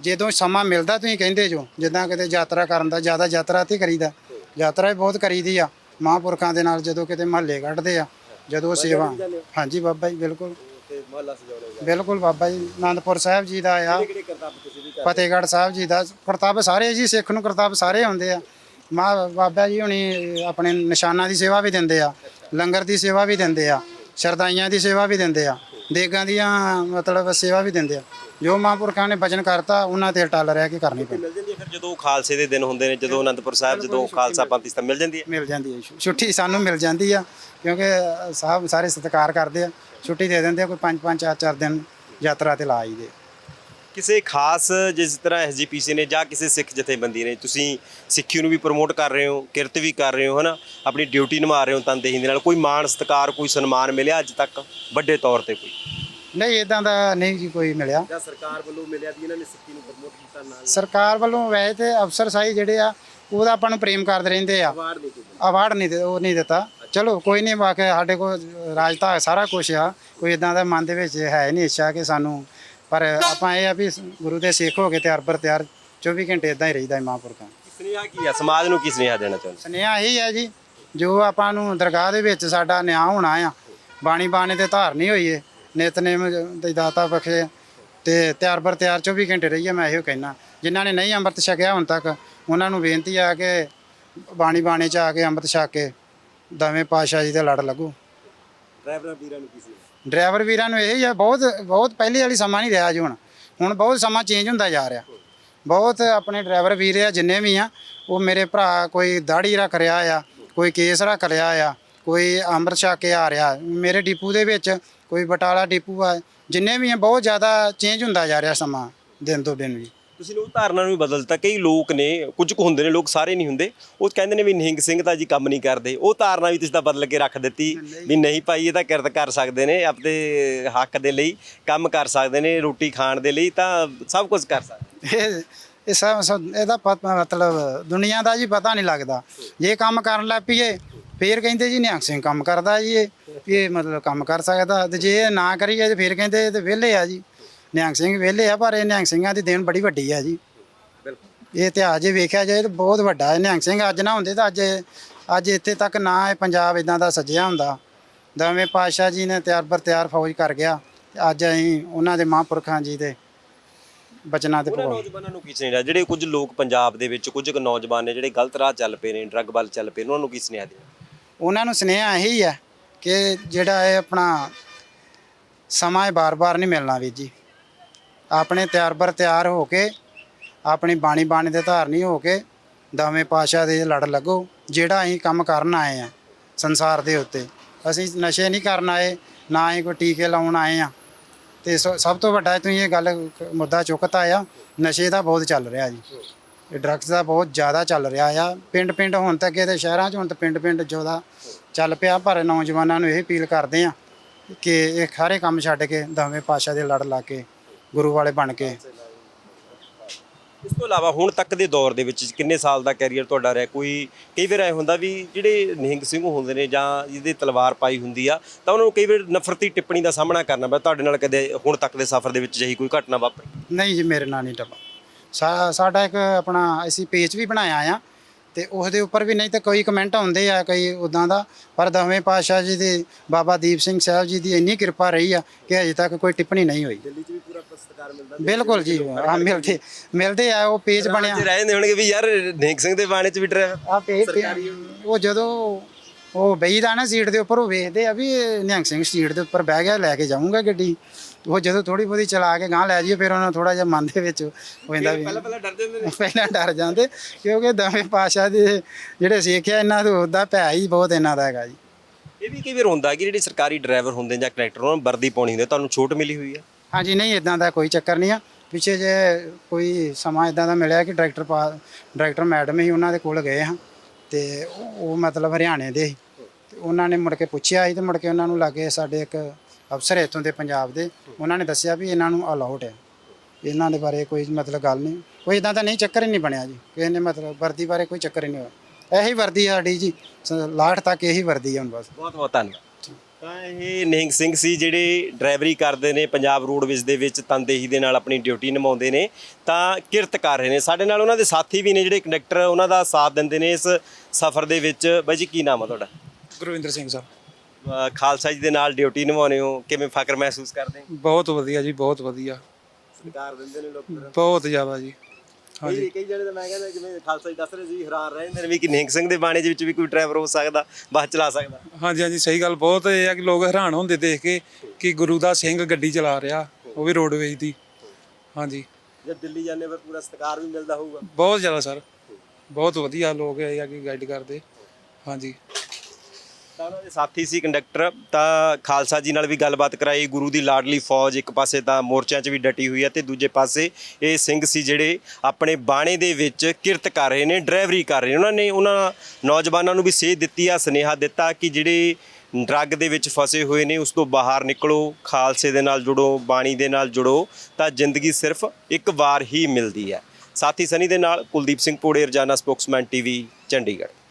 ਜਦੋਂ ਸਮਾਂ ਮਿਲਦਾ ਤੁਸੀਂ ਕਹਿੰਦੇ ਜੋ ਜਿੱਦਾਂ ਕਿਤੇ ਯਾਤਰਾ ਕਰਨ ਦਾ ਜ਼ਿਆਦਾ ਯਾਤਰਾ ਤੇ ਕਰੀਦਾ। ਯਾਤਰਾ ਵੀ ਬਹੁਤ ਕਰੀਦੀ ਆ। ਮਹਾਂਪੁਰਖਾਂ ਦੇ ਨਾਲ ਜਦੋਂ ਕਿਤੇ ਮਹੱਲੇ ਕੱਢਦੇ ਆ ਜਦੋਂ ਸੇਵਾ। ਹਾਂਜੀ ਬਾਬਾ ਜੀ ਬਿਲਕੁਲ। ਤੇ ਮਹੱਲਾ ਸਜਾਉਣਾ ਬਿਲਕੁਲ ਬਾਬਾ ਜੀ ਆਨੰਦਪੁਰ ਸਾਹਿਬ ਜੀ ਦਾ ਆ। ਕਿਹੜੇ ਕਰਤੱਵ ਤੁਸੀਂ ਵੀ ਫਤਿਹਗੜ੍ਹ ਸਾਹਿਬ ਜੀ ਦਾ। ਕਰਤੱਵ ਸਾਰੇ ਜੀ ਸਿੱਖ ਨੂੰ ਕਰਤੱਵ ਸਾਰੇ ਆਉਂਦੇ ਆ। ਮਾ ਬਾਬਾ ਜੀ ਹੁਣੀ ਆਪਣੇ ਨਿਸ਼ਾਨਾਂ ਦੀ ਸੇਵਾ ਵੀ ਦਿੰਦੇ ਆ। ਲੰਗਰ ਦੀ ਸੇਵਾ ਵੀ ਦਿੰਦੇ ਆ। ਸ਼ਰਦਾਈਆਂ ਦੀ ਸੇਵਾ ਵੀ ਦਿੰਦੇ ਆ। ਦੇਗਾਂ ਦੀਆਂ ਮਤਲਬ ਸੇਵਾ ਵੀ ਦਿੰਦੇ ਆ। ਜੋ ਮਹਾਂਪੁਰਖਾਂ ਨੇ ਬਚਨ ਕਰਤਾ ਉਹਨਾਂ ਤੇ ਟਲ ਰਹਿ ਕੇ ਕਰਨੀ ਪੈਂਦੀ। ਮਿਲ ਜਾਂਦੀ ਹੈ ਫਿਰ ਜਦੋਂ ਖਾਲਸੇ ਦੇ ਦਿਨ ਹੁੰਦੇ ਨੇ ਜਦੋਂ ਅਨੰਦਪੁਰ ਸਾਹਿਬ ਜਦੋਂ ਖਾਲਸਾ ਪੰਥੀ ਤਾਂ ਮਿਲ ਜਾਂਦੀ ਹੈ? ਮਿਲ ਜਾਂਦੀ ਹੈ। ਛੁੱਟੀ ਸਾਨੂੰ ਮਿਲ ਜਾਂਦੀ ਆ ਕਿਉਂਕਿ ਸਾਹਿਬ ਸਾਰੇ ਸਤਿਕਾਰ ਕਰਦੇ ਆ। ਛੁੱਟੀ ਦੇ ਦਿੰਦੇ ਆ ਕੋਈ ਪੰਜ ਪੰਜ ਚਾਰ ਚਾਰ ਦਿਨ ਯਾਤਰਾ ਤੇ ਲਾ ਆਈਦੇ। ਕਿਸੇ ਖਾਸ ਜਿਸ ਤਰ੍ਹਾਂ ਐਸਜੀਪੀਸੀ ਨੇ ਜਾਂ ਕਿਸੇ ਸਿੱਖ ਜਥੇਬੰਦੀ ਨੇ ਤੁਸੀਂ ਸਿੱਖੀ ਨੂੰ ਵੀ ਪ੍ਰਮੋਟ ਕਰ ਰਹੇ ਹੋ ਕਿਰਤ ਵੀ ਕਰ ਰਹੇ ਹੋ ਹਨਾ? ਆਪਣੀ ਡਿਊਟੀ ਨਿਭਾ ਰਹੇ ਹੋ ਤਨਦੇਹੀ ਦੇ ਨਾਲ ਕੋਈ ਮਾਣ ਸਤਿਕਾਰ ਕੋਈ ਸਨਮਾਨ ਮਿਲਿਆ ਅੱਜ ਤੱਕ ਵੱਡੇ ਤੌਰ ਤੇ ਕੋਈ? ਨਹੀਂ ਇਦਾਂ ਦਾ ਨਹੀਂ ਜੀ ਕੋਈ ਮਿਲਿਆ। ਜਾਂ ਸਰਕਾਰ ਵੱਲੋਂ ਮਿਲਿਆ ਵੀ ਇਹਨਾਂ ਨੇ ਸਿੱਖੀ ਨੂੰ ਪ੍ਰਮੋਟ ਕੀਤਾ ਨਾਲ? ਸਰਕਾਰ ਵੱਲੋਂ ਵੈਸੇ ਤੇ ਅਫਸਰ ਸਾਈ ਜਿਹੜੇ ਆ ਉਹਦਾ ਆਪਾਂ ਨੂੰ ਪ੍ਰੇਮ ਕਰਦੇ ਰਹਿੰਦੇ ਆ। ਅਵਾਰਡ ਨਹੀਂ ਕੋਈ ਅਵਾਰਡ ਨਹੀਂ ਉਹ ਨਹੀਂ ਦਿੱਤਾ। ਚਲੋ ਕੋਈ ਨਹੀਂ ਵਾਕਿਆ ਸਾਡੇ ਕੋਲ ਰਾਜਤਾ ਸਾਰਾ ਕੁਝ ਆ। ਕੋਈ ਇਦਾਂ ਦਾ ਮਨ ਦੇ ਵਿੱਚ ਹੈ ਨਹੀਂ ਇੱਛਾ ਕਿ ਸਾਨੂੰ ਪਰ ਆਪਾਂ ਇਹ ਆ ਵੀ ਗੁਰੂ ਦੇ ਸਿੱਖ ਹੋ ਕੇ ਤਿਆਰ ਬਰ ਤਿਆਰ 24 ਘੰਟੇ ਇਦਾਂ ਹੀ ਰਹੀਦਾ ਮਹਾਂਪੁਰਖਾਂ। ਸੁਨੇਹਾ ਕੀ ਆ? ਸਮਾਜ ਨੂੰ ਕੀ ਸੁਨੇਹਾ ਦੇਣਾ ਚਾਹੁੰਦੇ? ਸੁਨੇਹਾ ਇਹੀ ਹੈ ਜੀ ਜੋ ਆਪਾਂ ਨੂੰ ਦਰਗਾਹ ਦੇ ਵਿੱਚ ਸਾਡਾ ਨਿਆਂ ਹੋਣਾ ਆ ਬਾਣੀ ਬਾਣੇ ਤੇ ਧਾਰਨੀ ਹੋਈਏ ਨਿਤਨੇਮ ਦੀ ਦਾਤਾ ਬਖਸ਼ੇ ਤੇ ਤਿਆਰ ਬਰ ਤਿਆਰ 24 ਘੰਟੇ ਰਹੀਏ ਮੈਂ ਇਹੋ ਕਹਿਣਾ ਜਿਨ੍ਹਾਂ ਨੇ ਨਹੀਂ ਅੰਮ੍ਰਿਤ ਛਕਿਆ ਹੁਣ ਤੱਕ ਉਹਨਾਂ ਨੂੰ ਬੇਨਤੀ ਆ ਕਿ ਬਾਣੀ ਬਾਣੇ ਚ ਆ ਕੇ ਅੰਮ੍ਰਿਤ ਛਕ ਕੇ ਦਵੇਂ ਪਾਤਸ਼ਾਹ ਜੀ ਦੇ ਲੜ ਲੱਗੂ। ਡਰਾਈਵਰਾਂ ਵੀਰਾਂ ਨੂੰ ਕੀ ਸੁਨੇਹਾ ਡਰਾਈਵਰ ਵੀਰਾਂ ਨੂੰ ਇਹੀ ਆ, ਬਹੁਤ ਬਹੁਤ ਪਹਿਲੀ ਵਾਲੀ ਸਮਾਂ ਨਹੀਂ ਰਿਹਾ ਜੀ ਹੁਣ। ਹੁਣ ਬਹੁਤ ਸਮਾਂ ਚੇਂਜ ਹੁੰਦਾ ਜਾ ਰਿਹਾ। ਬਹੁਤ ਆਪਣੇ ਡਰਾਈਵਰ ਵੀਰ ਆ, ਜਿੰਨੇ ਵੀ ਆ, ਉਹ ਮੇਰੇ ਭਰਾ ਕੋਈ ਦਾੜੀ ਰੱਖ ਰਿਹਾ ਆ, ਕੋਈ ਕੇਸ ਰੱਖ ਰਿਹਾ ਆ, ਕੋਈ ਅੰਮ੍ਰਿਤ ਛਕ ਕੇ ਆ ਰਿਹਾ। ਮੇਰੇ ਡਿਪੂ ਦੇ ਵਿੱਚ ਕੋਈ ਬਟਾਲਾ ਡਿਪੂ ਆ, ਜਿੰਨੇ ਵੀ ਆ, ਬਹੁਤ ਜ਼ਿਆਦਾ ਚੇਂਜ ਹੁੰਦਾ ਜਾ ਰਿਹਾ ਸਮਾਂ, ਦਿਨ ਤੋਂ ਦਿਨ ਵੀ। ਤੁਸੀਂ ਲੋਕ ਧਾਰਨਾ ਨੂੰ ਵੀ ਬਦਲਤਾ, ਕਈ ਲੋਕ ਨੇ, ਕੁਝ ਕੁ ਹੁੰਦੇ ਨੇ, ਲੋਕ ਸਾਰੇ ਨਹੀਂ ਹੁੰਦੇ, ਉਹ ਕਹਿੰਦੇ ਨੇ ਵੀ ਨਿਹੰਗ ਸਿੰਘ ਤਾਂ ਜੀ ਕੰਮ ਨਹੀਂ ਕਰਦੇ, ਉਹ ਧਾਰਨਾ ਵੀ ਤੁਸੀਂ ਤਾਂ ਬਦਲ ਕੇ ਰੱਖ ਦਿੱਤੀ, ਵੀ ਨਹੀਂ ਭਾਈ, ਇਹ ਤਾਂ ਕਿਰਤ ਕਰ ਸਕਦੇ ਨੇ ਆਪਣੇ ਹੱਕ ਦੇ ਲਈ ਕੰਮ ਕਰ ਸਕਦੇ ਨੇ, ਰੋਟੀ ਖਾਣ ਦੇ ਲਈ, ਤਾਂ ਸਭ ਕੁਝ ਕਰ ਸਕਦੇ ਇਹ ਇਹ ਸਭ ਇਹਦਾ ਪਤਾ, ਮਤਲਬ ਦੁਨੀਆ ਦਾ ਜੀ ਪਤਾ ਨਹੀਂ ਲੱਗਦਾ। ਜੇ ਕੰਮ ਕਰਨ ਲੱਗ ਪਈਏ, ਫੇਰ ਕਹਿੰਦੇ ਜੀ ਨਿਹੰਗ ਸਿੰਘ ਕੰਮ ਕਰਦਾ ਜੀ ਇਹ ਇਹ ਮਤਲਬ ਕੰਮ ਕਰ ਸਕਦਾ, ਤੇ ਜੇ ਨਾ ਕਰੀਏ ਤੇ ਫੇਰ ਕਹਿੰਦੇ ਇਹ ਤੇ ਵਿਹਲੇ ਆ ਜੀ। ਨਿਹੰਗ ਸਿੰਘ ਵਿਹਲੇ ਆ ਪਰ ਇਹ ਨਿਹੰਗ ਸਿੰਘਾਂ ਦੀ ਦੇਣ ਬੜੀ ਵੱਡੀ ਆ ਜੀ। ਬਿਲਕੁਲ। ਇਹ ਇਤਿਹਾਸ ਜੇ ਵੇਖਿਆ ਜਾਏ ਤਾਂ ਬਹੁਤ ਵੱਡਾ ਹੈ। ਨਿਹੰਗ ਸਿੰਘ ਅੱਜ ਨਾ ਹੁੰਦੇ ਤਾਂ ਅੱਜ ਅੱਜ ਇੱਥੇ ਤੱਕ ਨਾ ਇਹ ਪੰਜਾਬ ਇਦਾਂ ਦਾ ਸੱਜਿਆ ਹੁੰਦਾ। ਦਵੇਂ ਪਾਤਸ਼ਾਹ ਜੀ ਨੇ ਤਿਆਰ ਬਰ ਤਿਆਰ ਫੌਜ ਕਰ ਗਿਆ ਤੇ ਅੱਜ ਅਸੀਂ ਉਹਨਾਂ ਦੇ ਮਹਾਂਪੁਰਖਾਂ ਜੀ ਦੇ ਬਚਨਾਂ ਤੇ ਭਗਵਾਨ ਨੌਜਵਾਨਾਂ ਨੂੰ ਕੀ ਸੁਨੇਹਾ? ਜਿਹੜੇ ਕੁਝ ਲੋਕ ਪੰਜਾਬ ਦੇ ਵਿੱਚ ਕੁਝ ਕੁ ਨੌਜਵਾਨ ਨੇ ਜਿਹੜੇ ਗਲਤ ਰਾਹ ਚੱਲ ਪਏ ਨੇ ਡਰੱਗ ਵੱਲ ਚੱਲ ਪਏ ਨੇ ਉਹਨਾਂ ਨੂੰ ਕੀ ਸੁਨੇਹਾ ਦੇਣਾ? ਉਹਨਾਂ ਨੂੰ ਸੁਨੇਹਾ ਇਹੀ ਹੈ ਕਿ ਜਿਹੜਾ ਇਹ ਆਪਣਾ ਸਮਾਂ ਬਾਰ-ਬਾਰ ਨਹੀਂ ਮਿਲਣਾ ਵੀਰ ਜੀ। ਆਪਣੇ ਤਿਆਰ ਬਰ ਤਿਆਰ ਹੋ ਕੇ, ਆਪਣੀ ਬਾਣੀ ਬਾਣੀ ਦੇ ਧਾਰਨੀ ਹੋ ਕੇ ਦਵੇਂ ਪਾਸ਼ਾ ਦੇ ਲੜ ਲੱਗੋ, ਜਿਹੜਾ ਅਸੀਂ ਕੰਮ ਕਰਨ ਆਏ ਆ ਸੰਸਾਰ ਦੇ ਉੱਤੇ। ਅਸੀਂ ਨਸ਼ੇ ਨਹੀਂ ਕਰਨ ਆਏ, ਨਾ ਹੀ ਕੋਈ ਟੀਕੇ ਲਾਉਣ ਆਏ ਆ ਤੇ ਸ- ਸਭ ਤੋਂ ਵੱਡਾ ਤੁਸੀਂ ਇਹ ਗੱਲ ਮੁੱਦਾ ਚੁੱਕਤਾ ਆ ਨਸ਼ੇ ਦਾ ਬਹੁਤ ਚੱਲ ਰਿਹਾ ਜੀ। ਇਹ ਡਰੱਗਸ ਦਾ ਬਹੁਤ ਜ਼ਿਆਦਾ ਚੱਲ ਰਿਹਾ ਆ। ਪਿੰਡ ਪਿੰਡ ਹੁਣ ਤੱਕ ਇਹਦੇ ਸ਼ਹਿਰਾਂ 'ਚ, ਹੁਣ ਤਾਂ ਪਿੰਡ ਪਿੰਡ ਜ਼ਿਆਦਾ ਚੱਲ ਪਿਆ, ਪਰ ਨੌਜਵਾਨਾਂ ਨੂੰ ਇਹ ਅਪੀਲ ਕਰਦੇ ਆ ਕਿ ਇਹ ਸਾਰੇ ਕੰਮ ਛੱਡ ਕੇ ਦਵੇਂ ਪਾਸ਼ਾ ਦੇ ਲੜ ਲਾ ਕੇ ਗੁਰੂ ਵਾਲੇ ਬਣ ਕੇ। ਇਸ ਤੋਂ ਇਲਾਵਾ ਹੁਣ ਤੱਕ ਦੇ ਦੌਰ ਦੇ ਵਿੱਚ ਕਿੰਨੇ ਸਾਲ ਦਾ ਕੈਰੀਅਰ ਤੁਹਾਡਾ ਰਿਹਾ? ਕੋਈ ਕਈ ਵਾਰ ਐ ਹੁੰਦਾ ਵੀ ਜਿਹੜੇ ਨਿਹੰਗ ਸਿੰਘ ਹੁੰਦੇ ਨੇ ਜਾਂ ਜਿਹਦੇ ਤਲਵਾਰ ਪਾਈ ਹੁੰਦੀ ਆ ਤਾਂ ਉਹਨਾਂ ਨੂੰ ਕਈ ਵਾਰ ਨਫ਼ਰਤੀ ਟਿੱਪਣੀ ਦਾ ਸਾਹਮਣਾ ਕਰਨਾ ਪਿਆ। ਤੁਹਾਡੇ ਨਾਲ ਕਦੇ ਹੁਣ ਤੱਕ ਦੇ ਸਫ਼ਰ ਦੇ ਵਿੱਚ ਜਿਹੀ ਕੋਈ ਘਟਨਾ ਵਾਪਰੀ? ਨਹੀਂ ਜੀ ਮੇਰੇ ਨਾਲ ਨਹੀਂ ਟੱਪਾ। ਸਾਡਾ ਇੱਕ ਆਪਣਾ ਅਸੀਂ ਪੇਜ ਵੀ ਬਣਾਇਆ ਆ। ਤੇ ਉਸ ਦੇ ਉੱਪਰ ਵੀ ਨਹੀਂ ਤਾਂ ਕੋਈ ਕਮੈਂਟ ਆਉਂਦੇ ਆ ਕਈ ਉਦਾਂ ਦਾ। ਪਰ ਦਵੇਂ ਪਾਤਸ਼ਾਹ ਜੀ ਦੇ ਬਾਬਾ ਦੀਪ ਸਿੰਘ ਸਾਹਿਬ ਜੀ ਦੀ ਇੰਨੀ ਕਿਰਪਾ ਰਹੀ ਆ ਕਿ ਅਜੇ ਤੱਕ ਕੋਈ ਟਿੱਪਣੀ ਨਹੀਂ ਹੋਈ। ਦਿੱਲੀ 'ਚ ਵੀ ਪੂਰਾ ਸਤਿਕਾਰ ਮਿਲਦਾ ਬਿਲਕੁਲ ਜੀ ਆ ਮਿਲਦੇ ਮਿਲਦੇ ਆ ਉਹ ਪੇਜ ਬਣਿਆ। ਤੇ ਰਹਿੰਦੇ ਹੋਣਗੇ ਵੀ ਯਾਰ ਨਿਹੰਗ ਸਿੰਘ ਦੇ ਬਾਣੇ 'ਚ ਵੀ ਡਰਾਈਵਰ ਆ। ਪੇਜ ਉਹ ਜਦੋਂ ਉਹ ਬਈਦਾ ਨਾ ਸੀਟ ਦੇ ਉੱਪਰ ਉਹ ਵੇਖਦੇ ਆ ਵੀ ਇਹ ਨਿਹੰਗ ਸਿੰਘ ਸੀਟ ਦੇ ਉੱਪਰ ਬਹਿ ਗਿਆ ਲੈ ਕੇ ਜਾਊਂਗਾ ਗੱਡੀ। ਉਹ ਜਦੋਂ ਥੋੜੀ ਬਹੁਤੀ ਚਲਾ ਕੇ ਗਾਂ ਲੈ ਜਾਈਏ ਫਿਰ ਉਹਨਾਂ ਥੋੜਾ ਜਿਹਾ ਮਨ ਦੇ ਵਿੱਚ ਹੋ ਜਾਂਦਾ ਵੀ ਪਹਿਲਾਂ ਪਹਿਲਾਂ ਡਰਦੇ ਹੁੰਦੇ ਨੇ। ਪਹਿਲਾਂ ਡਰ ਜਾਂਦੇ ਕਿਉਂਕਿ ਦਵੇਂ ਪਾਸ਼ਾ ਦੇ ਜਿਹੜੇ ਸਿੱਖਿਆ ਇਹਨਾਂ ਤੋਂ ਉਹਦਾ ਭੈ ਹੀ ਬਹੁਤ ਇਹਨਾਂ ਦਾ ਹੈਗਾ ਜੀ। ਇਹ ਵੀ ਕਈ ਵਾਰ ਹੁੰਦਾ ਕਿ ਜਿਹੜੇ ਸਰਕਾਰੀ ਡਰਾਈਵਰ ਹੁੰਦੇ ਜਾਂ ਕਨੈਕਟਰ ਉਹਨਾਂ ਨੂੰ ਵਰਦੀ ਪਾਉਣੀ ਹੁੰਦੀ ਹੈ, ਤੁਹਾਨੂੰ ਛੋਟ ਮਿਲੀ ਹੋਈ ਆ ਹਾਂਜੀ ਨਹੀਂ ਇਦਾਂ ਦਾ ਕੋਈ ਚੱਕਰ ਨਹੀਂ ਆ। ਪਿੱਛੇ ਜੇ ਕੋਈ ਸਮਾਂ ਇਦਾਂ ਦਾ ਮਿਲਿਆ ਕਿ ਡਾਇਰੈਕਟਰ ਪਾ ਡਾਇਰੈਕਟਰ ਮੈਡਮ ਹੀ ਉਹਨਾਂ ਦੇ ਕੋਲ ਗਏ ਹਾਂ। ਤੇ ਉਹ ਮਤਲਬ ਹਰਿਆਣੇ ਦੇ ਸੀ। ਤੇ ਉਹਨਾਂ ਨੇ ਮੁੜ ਕੇ ਪੁੱਛਿਆ ਸੀ ਤੇ ਮੁੜ ਕੇ ਉਹਨਾਂ ਨੂੰ ਲਾਗੇ ਸਾਡੇ ਇੱਕ ਅਫਸਰ ਇੱਥੋਂ ਦੇ ਪੰਜਾਬ ਦੇ, ਉਹਨਾਂ ਨੇ ਦੱਸਿਆ ਵੀ ਇਹਨਾਂ ਨੂੰ ਅਲਾਉਡ ਹੈ। ਇਹਨਾਂ ਦੇ ਬਾਰੇ ਕੋਈ ਮਤਲਬ ਗੱਲ ਨਹੀਂ। ਕੋਈ ਇਦਾਂ ਦਾ ਨਹੀਂ, ਚੱਕਰ ਹੀ ਨਹੀਂ ਬਣਿਆ ਜੀ। ਕਿਸੇ ਨੇ ਮਤਲਬ ਵਰਦੀ ਬਾਰੇ ਕੋਈ ਚੱਕਰ ਹੀ ਨਹੀਂ ਹੋਇਆ। ਇਹੀ ਵਰਦੀ ਆ ਸਾਡੀ ਜੀ, ਸ- ਲਾਸਟ ਤੱਕ ਇਹੀ ਵਰਦੀ ਆ ਹੁਣ ਬਸ। ਬਹੁਤ ਬਹੁਤ ਧੰਨਵਾਦ। ਤਾਂ ਇਹ ਨਿਹੰਗ ਸਿੰਘ ਸੀ ਜਿਹੜੇ ਡਰਾਈਵਰੀ ਕਰਦੇ ਨੇ ਪੰਜਾਬ ਰੋਡਵੇਜ਼ ਦੇ ਵਿੱਚ ਤਨਦੇਹੀ ਦੇ ਨਾਲ ਆਪਣੀ ਡਿਊਟੀ ਨਿਭਾਉਂਦੇ ਨੇ। ਤਾਂ ਕਿਰਤ ਕਰ ਰਹੇ ਨੇ। ਸਾਡੇ ਨਾਲ ਉਹਨਾਂ ਦੇ ਸਾਥੀ ਵੀ ਨੇ ਜਿਹੜੇ ਕੰਡਕਟਰ ਉਹਨਾਂ ਦਾ ਸਾਥ ਦਿੰਦੇ ਨੇ ਇਸ ਸਫ਼ਰ ਦੇ ਵਿੱਚ। ਬਾਈ ਜੀ ਕੀ ਨਾਮ ਆ ਤੁਹਾਡਾ? ਗੁਰਵਿੰਦਰ ਸਿੰਘ ਸਾਹਿਬ। ਅਹ ਖਾਲਸਾ ਜੀ ਦੇ ਨਾਲ ਡਿਊਟੀ ਨਿਭਾਉਂਦੇ ਹੋ। ਕਿਵੇਂ ਫਖਰ ਮਹਿਸੂਸ ਕਰਦੇ? ਹੋ ਬਹੁਤ ਵਧੀਆ ਜੀ ਬਹੁਤ ਵਧੀਆ। ਸਰਕਾਰ ਦਿੰਦੇ ਨੇ ਲੋਕ ਬਹੁਤ ਜ਼ਿਆਦਾ ਜੀ। ਕਈ ਕਈ ਜਣੇ ਤਾਂ ਮੈਂ ਕਹਿੰਦਾ ਜਿਵੇਂ ਖਾਲਸਾ ਜੀ ਦੱਸ ਰਹੇ ਸੀ ਹੈਰਾਨ ਰਹੇ ਨੇ ਵੀ ਕਿ ਨਿਹੰਗ ਸਿੰਘ ਦੇ ਬਾਣੇ ਦੇ ਵਿੱਚ ਵੀ ਕੋਈ ਡਰਾਈਵਰ ਹੋ ਸਕਦਾ ਬੱਸ ਚਲਾ ਸਕਦਾ। ਹਾਂਜੀ ਹਾਂਜੀ ਸਹੀ ਗੱਲ ਬਹੁਤ ਇਹ ਆ ਕਿ ਲੋਕ ਹੈਰਾਨ ਹੁੰਦੇ ਦੇਖ ਕੇ ਕਿ ਗੁਰੂ ਦਾ ਸਿੰਘ ਗੱਡੀ ਚਲਾ ਰਿਹਾ ਉਹ ਵੀ ਰੋਡਵੇਜ ਦੀ। ਹਾਂਜੀ। ਜਦ ਦਿੱਲੀ ਜਾਂਦੇ ਫਿਰ ਪੂਰਾ ਸਤਿਕਾਰ ਵੀ ਮਿਲਦਾ ਹੋਊਗਾ। ਬਹੁਤ ਜ਼ਿਆਦਾ ਸਰ। ਬਹੁਤ ਵਧੀਆ ਲੋਕ ਹੈ ਕਿ ਗਾਈਡ ਕਰਦੇ। ਹਾਂਜੀ। ਤਾਂ ਉਹਨਾਂ ਦੇ ਸਾਥੀ ਸੀ ਕੰਡਕਟਰ, ਤਾਂ ਖਾਲਸਾ ਜੀ ਨਾਲ ਵੀ ਗੱਲਬਾਤ ਕਰਾਈ, ਗੁਰੂ ਦੀ ਲਾਡਲੀ ਫੌਜ ਇੱਕ ਪਾਸੇ ਤਾਂ ਮੋਰਚਿਆਂ 'ਚ ਵੀ ਡਟੀ ਹੋਈ ਹੈ ਤੇ ਦੂਜੇ ਪਾਸੇ ਇਹ ਸਿੰਘ ਸੀ ਜਿਹੜੇ ਆਪਣੇ ਬਾਣੇ ਦੇ ਵਿੱਚ ਕਿਰਤ ਕਰ ਰਹੇ ਨੇ, ਡਰਾਈਵਰੀ ਕਰ ਰਹੇ ਨੇ। ਉਹਨਾਂ ਨੇ ਉਹਨਾਂ ਨੌਜਵਾਨਾਂ ਨੂੰ ਵੀ ਸੇਧ ਦਿੱਤੀ ਆ, ਸੁਨੇਹਾ ਦਿੱਤਾ ਕਿ ਜਿਹੜੇ ਡਰੱਗ ਦੇ ਵਿੱਚ ਫਸੇ ਹੋਏ ਨੇ, ਉਸ ਤੋਂ ਬਾਹਰ ਨਿਕਲੋ, ਖਾਲਸੇ ਦੇ ਨਾਲ ਜੁੜੋ, ਬਾਣੀ ਦੇ ਨਾਲ ਜੁੜੋ, ਤਾਂ ਜ਼ਿੰਦਗੀ ਸਿਰਫ ਇੱਕ ਵਾਰ ਹੀ ਮਿਲਦੀ ਹੈ। ਸਾਥੀ ਸਨੀ ਦੇ ਨਾਲ ਕੁਲਦੀਪ ਸਿੰਘ ਪੋੜੇ, ਰਜਾਨਾ ਸਪੋਕਸਮੈਨ ਟੀਵੀ, ਚੰਡੀਗੜ੍ਹ।